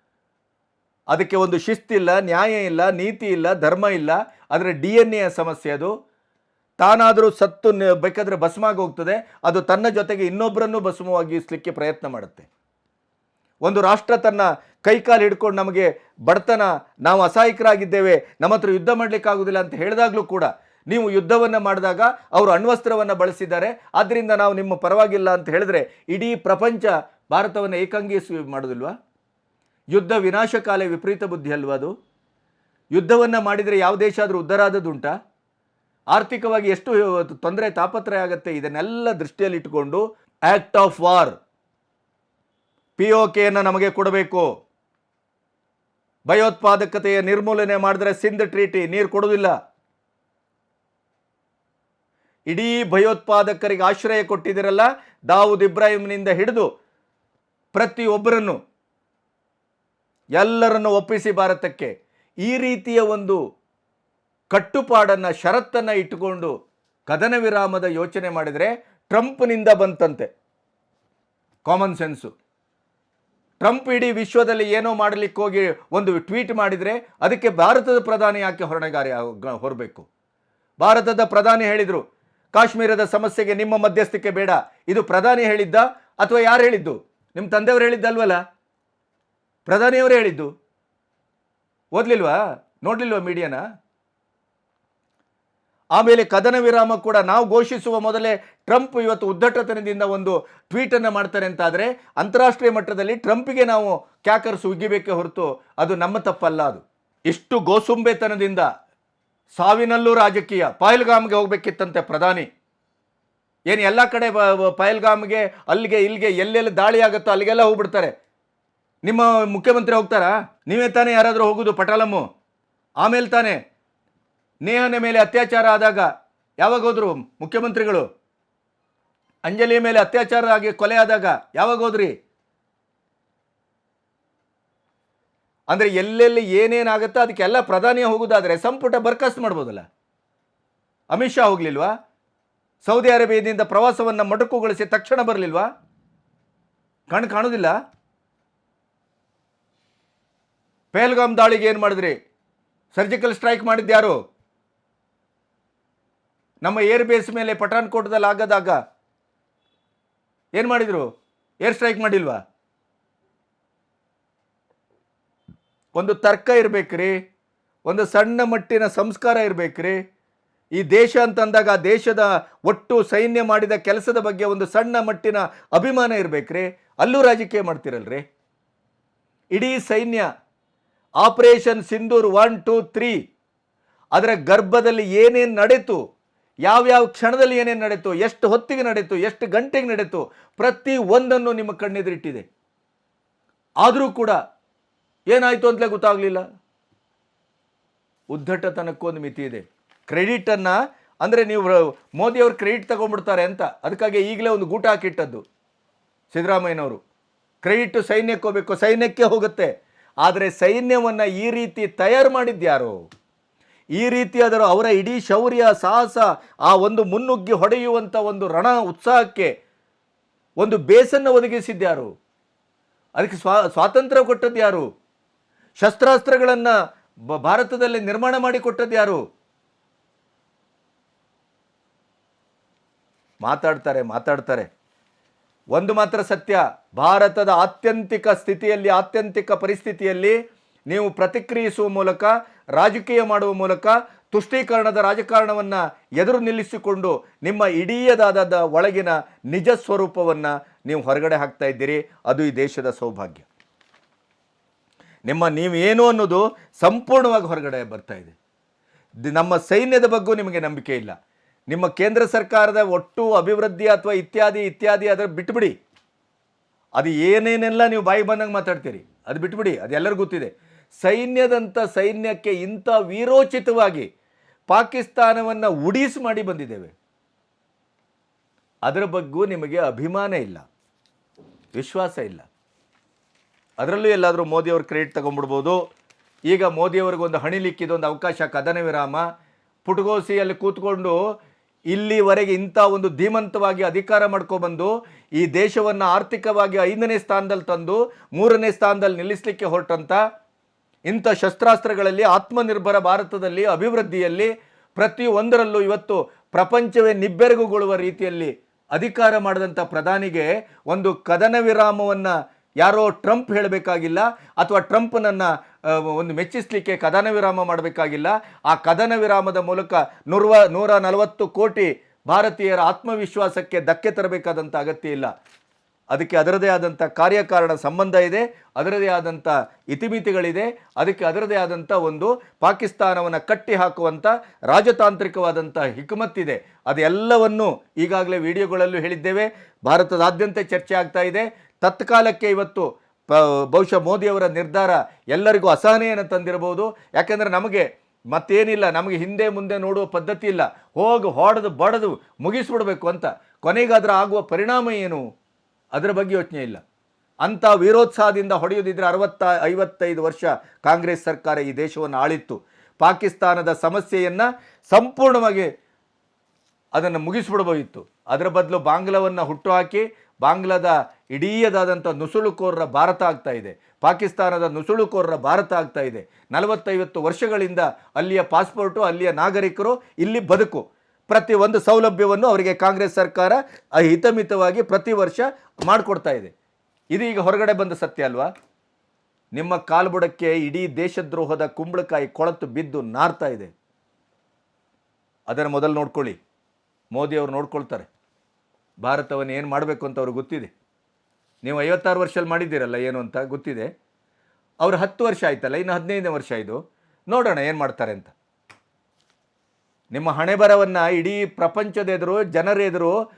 ಅದಕ್ಕೆ ಒಂದು ಶಿಸ್ತಿಲ್ಲ ನ್ಯಾಯ ಇಲ್ಲ, ನೀತಿ ಇಲ್ಲ, ಧರ್ಮ ಇಲ್ಲ. ಅದರ ಡಿ ಎನ್ ಎ ಸಮಸ್ಯೆ ಅದು. ತಾನಾದರೂ ಸತ್ತು ಬೇಕಾದ್ರೆ ಭಸ್ಮಾಗಿ ಹೋಗ್ತದೆ. ಅದು ತನ್ನ ಜೊತೆಗೆ ಇನ್ನೊಬ್ಬರನ್ನು ಭಸ್ಮವಾಗಿಸಲಿಕ್ಕೆ ಪ್ರಯತ್ನ ಮಾಡುತ್ತೆ. ಒಂದು ರಾಷ್ಟ್ರ ತನ್ನ ಕೈಕಾಲು ಹಿಡ್ಕೊಂಡು ನಮಗೆ ಬಡತನ, ನಾವು ಅಸಹಾಯಕರಾಗಿದ್ದೇವೆ, ನಮ್ಮ ಹತ್ರ ಯುದ್ಧ ಮಾಡಲಿಕ್ಕಾಗೋದಿಲ್ಲ ಅಂತ ಹೇಳಿದಾಗಲೂ ಕೂಡ ನೀವು ಯುದ್ಧವನ್ನು ಮಾಡಿದಾಗ ಅವರು ಅಣ್ವಸ್ತ್ರವನ್ನು ಬಳಸಿದ್ದಾರೆ. ಆದ್ದರಿಂದ ನಾವು ನಿಮ್ಮ ಪರವಾಗಿಲ್ಲ ಅಂತ ಹೇಳಿದ್ರೆ ಇಡೀ ಪ್ರಪಂಚ ಭಾರತವನ್ನು ಏಕಾಂಗಿಸಿ ಮಾಡೋದಿಲ್ವಾ? ಯುದ್ಧ ವಿನಾಶಕಾಲ ವಿಪರೀತ ಬುದ್ಧಿ ಅಲ್ವಾ ಅದು? ಯುದ್ಧವನ್ನು ಮಾಡಿದರೆ ಯಾವ ದೇಶ ಆದರೂ ಉದ್ಧಾರ ಆರ್ಥಿಕವಾಗಿ ಎಷ್ಟು ತೊಂದರೆ ತಾಪತ್ರಯ ಆಗುತ್ತೆ ಇದನ್ನೆಲ್ಲ ದೃಷ್ಟಿಯಲ್ಲಿ ಇಟ್ಟುಕೊಂಡು act of war P O ಕೆಯನ್ನು ನಮಗೆ ಕೊಡಬೇಕು. ಭಯೋತ್ಪಾದಕತೆಯ ನಿರ್ಮೂಲನೆ ಮಾಡಿದ್ರೆ ಸಿಂಧ್ ಟ್ರೀಟಿ ನೀರು ಕೊಡುವುದಿಲ್ಲ ಇಡೀ ಭಯೋತ್ಪಾದಕರಿಗೆ ಆಶ್ರಯ ಕೊಟ್ಟಿದ್ದೀರಲ್ಲ? ದಾವೂದ್ ಇಬ್ರಾಹಿಂನಿಂದ ಹಿಡಿದು ಪ್ರತಿಯೊಬ್ಬರನ್ನು, ಎಲ್ಲರನ್ನು ಒಪ್ಪಿಸಿ ಭಾರತಕ್ಕೆ. ಈ ರೀತಿಯ ಒಂದು ಕಟ್ಟುಪಾಡನ್ನು, ಷರತ್ತನ್ನು ಇಟ್ಟುಕೊಂಡು ಕದನ ವಿರಾಮದ ಯೋಚನೆ ಮಾಡಿದರೆ ಟ್ರಂಪ್ನಿಂದ ಬಂತಂತೆ. Common sense. ಟ್ರಂಪ್ ಇಡೀ ವಿಶ್ವದಲ್ಲಿ ಏನೋ ಮಾಡಲಿಕ್ಕೆ ಹೋಗಿ ಒಂದು ಟ್ವೀಟ್ ಮಾಡಿದರೆ ಅದಕ್ಕೆ ಭಾರತದ ಪ್ರಧಾನಿ ಯಾಕೆ ಹೊರಣೆಗಾರಿ ಹೊರಬೇಕು ಭಾರತದ ಪ್ರಧಾನಿ ಹೇಳಿದರು ಕಾಶ್ಮೀರದ ಸಮಸ್ಯೆಗೆ ನಿಮ್ಮ ಮಧ್ಯಸ್ಥಿಕೆ ಬೇಡ. ಇದು ಪ್ರಧಾನಿ ಹೇಳಿದ್ದ ಅಥವಾ ಯಾರು ಹೇಳಿದ್ದು? ನಿಮ್ಮ ತಂದೆಯವರು ಹೇಳಿದ್ದಲ್ವಲ್ಲ? ಪ್ರಧಾನಿಯವರು ಹೇಳಿದ್ದು. ಓದ್ಲಿಲ್ವಾ? ನೋಡ್ಲಿಲ್ವಾ ಮೀಡಿಯಾನ? ಆಮೇಲೆ ಕದನ ವಿರಾಮ ಕೂಡ ನಾವು ಘೋಷಿಸುವ ಮೊದಲೇ ಟ್ರಂಪ್ ಇವತ್ತು ಉದ್ದಟತನದಿಂದ ಒಂದು ಟ್ವೀಟನ್ನು ಮಾಡ್ತಾರೆ ಅಂತಾದರೆ ಅಂತಾರಾಷ್ಟ್ರೀಯ ಮಟ್ಟದಲ್ಲಿ ಟ್ರಂಪ್ಗೆ ನಾವು ಕ್ಯಾಕರ್ಸ್ ಉಗ್ಗಿಬೇಕೆ ಹೊರತು ಅದು ನಮ್ಮ ತಪ್ಪಲ್ಲ ಅದು. ಇಷ್ಟು ಗೋಸುಂಬೆತನದಿಂದ ಸಾವಿನಲ್ಲೂ ರಾಜಕೀಯ. ಪಾಯಲ್ಗಾಮ್ಗೆ ಹೋಗ್ಬೇಕಿತ್ತಂತೆ ಪ್ರಧಾನಿ. ಏನು ಎಲ್ಲ ಕಡೆ ಪಹಲ್ಗಾಮ್ಗೆ, ಅಲ್ಲಿಗೆ ಇಲ್ಲಿಗೆ ಎಲ್ಲೆಲ್ಲಿ ದಾಳಿ ಆಗುತ್ತೋ ಅಲ್ಲಿಗೆಲ್ಲ ಹೋಗ್ಬಿಡ್ತಾರೆ. ನಿಮ್ಮ ಮುಖ್ಯಮಂತ್ರಿ ಹೋಗ್ತಾರಾ? ನೀವೇ ತಾನೇ ಯಾರಾದರೂ ಹೋಗೋದು ಪಟಾಲಮ್ಮು? ಆಮೇಲೆ ತಾನೇ. ನೇಹನ ಮೇಲೆ ಅತ್ಯಾಚಾರ ಆದಾಗ ಯಾವಾಗ ಹೋದ್ರು ಮುಖ್ಯಮಂತ್ರಿಗಳು? ಅಂಜಲಿಯ ಮೇಲೆ ಅತ್ಯಾಚಾರ ಆಗಿ ಕೊಲೆ ಆದಾಗ ಯಾವಾಗ ಹೋದ್ರಿ? ಅಂದರೆ ಎಲ್ಲೆಲ್ಲಿ ಏನೇನಾಗುತ್ತೋ ಅದಕ್ಕೆಲ್ಲ ಪ್ರಧಾನಿ ಹೋಗೋದಾದರೆ ಸಂಪುಟ ಬರ್ಖಾಸ್ತು ಮಾಡ್ಬೋದಲ್ಲ? ಅಮಿತ್ ಶಾ ಹೋಗ್ಲಿಲ್ವಾ? ಸೌದಿ ಅರೇಬಿಯಾದಿಂದ ಪ್ರವಾಸವನ್ನು ಮೊಟಕುಗೊಳಿಸಿ ತಕ್ಷಣ ಬರಲಿಲ್ವಾ? ಕಣ್ಣು ಕಾಣೋದಿಲ್ಲ? ಪೆಹಲ್ಗಾಮ್ ದಾಳಿಗೆ ಏನು ಮಾಡಿದ್ರಿ? ಸರ್ಜಿಕಲ್ ಸ್ಟ್ರೈಕ್ ಮಾಡಿದ್ಯಾರು ನಮ್ಮ ಏರ್ ಬೇಸ್ ಮೇಲೆ ಪಠಾನ್ಕೋಟದಲ್ಲಿ ಆಗದಾಗ ಏನು ಮಾಡಿದರು? ಏರ್ ಸ್ಟ್ರೈಕ್ ಮಾಡಿಲ್ವಾ? ಒಂದು ತರ್ಕ ಇರಬೇಕ್ರಿ, ಒಂದು ಸಣ್ಣ ಮಟ್ಟಿನ ಸಂಸ್ಕಾರ ಇರಬೇಕ್ರಿ. ಈ ದೇಶ ಅಂತಂದಾಗ ಆ ದೇಶದ ಒಟ್ಟು ಸೈನ್ಯ ಮಾಡಿದ ಕೆಲಸದ ಬಗ್ಗೆ ಒಂದು ಸಣ್ಣ ಮಟ್ಟಿನ ಅಭಿಮಾನ ಇರಬೇಕ್ರಿ. ಅಲ್ಲೂ ರಾಜಕೀಯ ಮಾಡ್ತಿರಲ್ರಿ. ಇಡೀ ಸೈನ್ಯ, operation Sindoor one, two, three, ಅದರ ಗರ್ಭದಲ್ಲಿ ಏನೇನು ನಡೆಯಿತು ಯಾವ್ಯಾವ ಕ್ಷಣದಲ್ಲಿ ಏನೇನು ನಡೆಯಿತು ಎಷ್ಟು ಹೊತ್ತಿಗೆ ನಡೆಯಿತು ಎಷ್ಟು ಗಂಟೆಗೆ ನಡೆಯಿತು ಪ್ರತಿ ಒಂದನ್ನು ನಿಮ್ಮ ಕಣ್ಣೆದುರಿಟ್ಟಿದೆ. ಆದರೂ ಕೂಡ ಏನಾಯಿತು ಅಂತಲೇ ಗೊತ್ತಾಗಲಿಲ್ಲ. ಉದ್ದಟತನಕ್ಕೊಂದು ಮಿತಿ ಇದೆ. ಕ್ರೆಡಿಟನ್ನು ಅಂದರೆ ನೀವು ಮೋದಿಯವರು ಕ್ರೆಡಿಟ್ ತಗೊಂಡ್ಬಿಡ್ತಾರೆ ಅಂತ. ಅದಕ್ಕಾಗಿ ಈಗಲೇ ಒಂದು ಗೂಟ ಹಾಕಿಟ್ಟದ್ದು ಸಿದ್ದರಾಮಯ್ಯನವರು. ಕ್ರೆಡಿಟ್ ಸೈನ್ಯಕ್ಕೆ ಹೋಗಬೇಕು ಸೈನ್ಯಕ್ಕೆ ಹೋಗುತ್ತೆ. ಆದರೆ ಸೈನ್ಯವನ್ನು ಈ ರೀತಿ ತಯಾರು ಮಾಡಿದ್ಯಾರು ಈ ರೀತಿಯಾದರೂ ಅವರ ಇಡೀ ಶೌರ್ಯ, ಸಾಹಸ, ಆ ಒಂದು ಮುನ್ನುಗ್ಗಿ ಹೊಡೆಯುವಂಥ ಒಂದು ರಣ ಉತ್ಸಾಹಕ್ಕೆ ಒಂದು ಬೇಸನ್ನು ಒದಗಿಸಿದ್ಯಾರು ಅದಕ್ಕೆ ಸ್ವಾ, ಸ್ವಾತಂತ್ರ್ಯ ಕೊಟ್ಟದ್ದು ಯಾರು ಶಸ್ತ್ರಾಸ್ತ್ರಗಳನ್ನು ಭಾರತದಲ್ಲಿ ನಿರ್ಮಾಣ ಮಾಡಿಕೊಟ್ಟದ್ದು ಯಾರು? ಮಾತಾಡ್ತಾರೆ ಮಾತಾಡ್ತಾರೆ. ಒಂದು ಮಾತ್ರ ಸತ್ಯ, ಭಾರತದ ಆತ್ಯಂತಿಕ ಸ್ಥಿತಿಯಲ್ಲಿ, ಆತ್ಯಂತಿಕ ಪರಿಸ್ಥಿತಿಯಲ್ಲಿ ನೀವು ಪ್ರತಿಕ್ರಿಯಿಸುವ ಮೂಲಕ, ರಾಜಕೀಯ ಮಾಡುವ ಮೂಲಕ, ತುಷ್ಟೀಕರಣದ ರಾಜಕಾರಣವನ್ನು ಎದುರು ನಿಲ್ಲಿಸಿಕೊಂಡು ನಿಮ್ಮ ಇಡೀಯದಾದ ಒಳಗಿನ ನಿಜ ಸ್ವರೂಪವನ್ನು ನೀವು ಹೊರಗಡೆ ಹಾಕ್ತಾ ಇದ್ದೀರಿ. ಅದು ಈ ದೇಶದ ಸೌಭಾಗ್ಯ. ನಿಮ್ಮ ನೀವೇನು ಅನ್ನೋದು ಸಂಪೂರ್ಣವಾಗಿ ಹೊರಗಡೆ ಬರ್ತಾ ಇದೆ. ನಮ್ಮ ಸೈನ್ಯದ ಬಗ್ಗೂ ನಿಮಗೆ ನಂಬಿಕೆ ಇಲ್ಲ. ನಿಮ್ಮ ಕೇಂದ್ರ ಸರ್ಕಾರದ ಒಟ್ಟು ಅಭಿವೃದ್ಧಿ ಅಥವಾ ಇತ್ಯಾದಿ ಇತ್ಯಾದಿ ಅದರ ಬಿಟ್ಬಿಡಿ. ಅದು ಏನೇನೆಲ್ಲ ನೀವು ಬಾಯಿ ಬಂದಂಗೆ ಮಾತಾಡ್ತೀರಿ, ಅದು ಬಿಟ್ಬಿಡಿ ಅದೆಲ್ಲರಿಗೂ ಗೊತ್ತಿದೆ. ಸೈನ್ಯದಂಥ ಸೈನ್ಯಕ್ಕೆ ಇಂಥ ವೀರೋಚಿತವಾಗಿ ಪಾಕಿಸ್ತಾನವನ್ನು ಉಡೀಸ್ ಮಾಡಿ ಬಂದಿದ್ದೇವೆ. ಅದರ ಬಗ್ಗೂ ನಿಮಗೆ ಅಭಿಮಾನ ಇಲ್ಲ, ವಿಶ್ವಾಸ ಇಲ್ಲ. ಅದರಲ್ಲೂ ಎಲ್ಲಾದರೂ ಮೋದಿಯವ್ರ ಕ್ರೆಡಿಟ್ ತಗೊಂಡ್ಬಿಡ್ಬೋದು. ಈಗ ಮೋದಿಯವ್ರಿಗೊಂದು ಹಣಿಲಿಕ್ಕಿದೊಂದು ಅವಕಾಶ ಕದನ ವಿರಾಮ. ಪುಟಗೋಸಿಯಲ್ಲಿ ಕೂತ್ಕೊಂಡು ಇಲ್ಲಿವರೆಗೆ ಇಂಥ ಒಂದು ಧೀಮಂತವಾಗಿ ಅಧಿಕಾರ ಮಾಡ್ಕೊಬಂದು ಈ ದೇಶವನ್ನು ಆರ್ಥಿಕವಾಗಿ ಐದನೇ ಸ್ಥಾನದಲ್ಲಿ ತಂದು ಮೂರನೇ ಸ್ಥಾನದಲ್ಲಿ ನಿಲ್ಲಿಸಲಿಕ್ಕೆ ಹೊರಟಂತ ಇಂಥ ಶಸ್ತ್ರಾಸ್ತ್ರಗಳಲ್ಲಿ ಆತ್ಮನಿರ್ಭರ ಭಾರತದಲ್ಲಿ ಅಭಿವೃದ್ಧಿಯಲ್ಲಿ ಪ್ರತಿಯೊಂದರಲ್ಲೂ ಇವತ್ತು ಪ್ರಪಂಚವೇ ನಿಬ್ಬೆರಗುಗೊಳ್ಳುವ ರೀತಿಯಲ್ಲಿ ಅಧಿಕಾರ ಮಾಡಿದಂಥ ಪ್ರಧಾನಿಗೆ ಒಂದು ಕದನ ವಿರಾಮವನ್ನು ಯಾರೋ ಟ್ರಂಪ್ ಹೇಳಬೇಕಾಗಿಲ್ಲ ಅಥವಾ ಟ್ರಂಪ್ನನ್ನು ಒಂದು ಮೆಚ್ಚಿಸಲಿಕ್ಕೆ ಕದನ ವಿರಾಮ ಮಾಡಬೇಕಾಗಿಲ್ಲ. ಆ ಕದನ ವಿರಾಮದ ಮೂಲಕ ನೂರ್ವ ನೂರ ನಲವತ್ತು ಕೋಟಿ ಭಾರತೀಯರ ಆತ್ಮವಿಶ್ವಾಸಕ್ಕೆ ಧಕ್ಕೆ ತರಬೇಕಾದಂಥ ಅಗತ್ಯ ಇಲ್ಲ. ಅದಕ್ಕೆ ಅದರದೇ ಆದಂಥ ಕಾರ್ಯಕಾರಣ ಸಂಬಂಧ ಇದೆ, ಅದರದೇ ಆದಂಥ ಇತಿಮಿತಿಗಳಿದೆ, ಅದಕ್ಕೆ ಅದರದೇ ಆದಂಥ ಒಂದು ಪಾಕಿಸ್ತಾನವನ್ನು ಕಟ್ಟಿ ಹಾಕುವಂಥ ರಾಜತಾಂತ್ರಿಕವಾದಂಥ ಹಿಕ್ಮತ್ತಿದೆ. ಅದೆಲ್ಲವನ್ನು ಈಗಾಗಲೇ ವಿಡಿಯೋಗಳಲ್ಲೂ ಹೇಳಿದ್ದೇವೆ. ಭಾರತದಾದ್ಯಂತ ಚರ್ಚೆ ಆಗ್ತಾ ಇದೆ. ತತ್ಕಾಲಕ್ಕೆ ಇವತ್ತು ಬಹುಶಃ ಮೋದಿಯವರ ನಿರ್ಧಾರ ಎಲ್ಲರಿಗೂ ಅಸಹನೆಯನ್ನು ತಂದಿರಬಹುದು. ಯಾಕೆಂದರೆ ನಮಗೆ ಮತ್ತೇನಿಲ್ಲ, ನಮಗೆ ಹಿಂದೆ ಮುಂದೆ ನೋಡುವ ಪದ್ಧತಿ ಇಲ್ಲ. ಹೋಗಿ, ಹೊಡೆದು, ಬಡದು, ಮುಗಿಸ್ಬಿಡ್ಬೇಕು ಅಂತ. ಕೊನೆಗಾದ್ರೆ ಆಗುವ ಪರಿಣಾಮ ಏನು? ಅದರ ಬಗ್ಗೆ ಯೋಚನೆ ಇಲ್ಲ. ಅಂಥ ವಿರೋತ್ಸಾಹದಿಂದ ಹೊಡೆಯೋದಿದ್ರೆ ಅರವತ್ತ, ಐವತ್ತೈದು ವರ್ಷ ಕಾಂಗ್ರೆಸ್ ಸರ್ಕಾರ ಈ ದೇಶವನ್ನು ಆಳಿತ್ತು. ಪಾಕಿಸ್ತಾನದ ಸಮಸ್ಯೆಯನ್ನು ಸಂಪೂರ್ಣವಾಗಿ ಅದನ್ನು ಮುಗಿಸ್ಬಿಡ್ಬೋದಿತ್ತು. ಅದರ ಬದಲು ಬಾಂಗ್ಲವನ್ನು ಹುಟ್ಟುಹಾಕಿ ಬಾಂಗ್ಲಾದ ಇಡೀಯದಾದಂಥ ನುಸುಳುಕೋರರ ಭಾರತ ಆಗ್ತಾ ಇದೆ. ಪಾಕಿಸ್ತಾನದ ನುಸುಳುಕೋರರ ಭಾರತ ಆಗ್ತಾ ಇದೆ. ನಲವತ್ತೈವತ್ತು ವರ್ಷಗಳಿಂದ ಅಲ್ಲಿಯ ಪಾಸ್ಪೋರ್ಟು, ಅಲ್ಲಿಯ ನಾಗರಿಕರು ಇಲ್ಲಿ ಬದುಕು. ಪ್ರತಿ ಒಂದು ಸೌಲಭ್ಯವನ್ನು ಅವರಿಗೆ ಕಾಂಗ್ರೆಸ್ ಸರ್ಕಾರ ಹಿತಮಿತವಾಗಿ ಪ್ರತಿ ವರ್ಷ ಮಾಡಿಕೊಡ್ತಾ ಇದೆ. ಇದು ಈಗ ಹೊರಗಡೆ ಬಂದ ಸತ್ಯ ಅಲ್ವಾ? ನಿಮ್ಮ ಕಾಲ್ಬುಡಕ್ಕೆ ಇಡೀ ದೇಶದ್ರೋಹದ ಕುಂಬಳಕಾಯಿ ಕೊಳತು ಬಿದ್ದು ನಾರ್ತಾ ಇದೆ. ಅದನ್ನು ಮೊದಲು ನೋಡ್ಕೊಳ್ಳಿ. ಮೋದಿಯವರು ನೋಡ್ಕೊಳ್ತಾರೆ. ಭಾರತವನ್ನು ಏನು ಮಾಡಬೇಕು ಅಂತ ಅವ್ರಿಗೆ ಗೊತ್ತಿದೆ. ನೀವು ಐವತ್ತಾರು ವರ್ಷದಲ್ಲಿ ಮಾಡಿದ್ದೀರಲ್ಲ ಏನು ಅಂತ ಗೊತ್ತಿದೆ. ಅವರು ಹತ್ತು ವರ್ಷ ಆಯ್ತಲ್ಲ, ಇನ್ನು ಹದಿನೈದನೇ ವರ್ಷ ಇದು. ನೋಡೋಣ ಏನು ಮಾಡ್ತಾರೆ ಅಂತ. ನಿಮ್ಮ ಹಣೆ ಬರವನ್ನು ಇಡೀ ಪ್ರಪಂಚದ ಎದುರು, ಜನರ ಎದುರು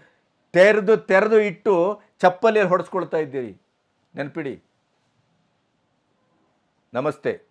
ತೆರೆದು ತೆರೆದು ಇಟ್ಟು ಚಪ್ಪಲಿಯಲ್ಲಿ ಹೊಡೆಸ್ಕೊಳ್ತಾ ಇದ್ದೀರಿ. ನೆನಪಿಡಿ. ನಮಸ್ತೆ.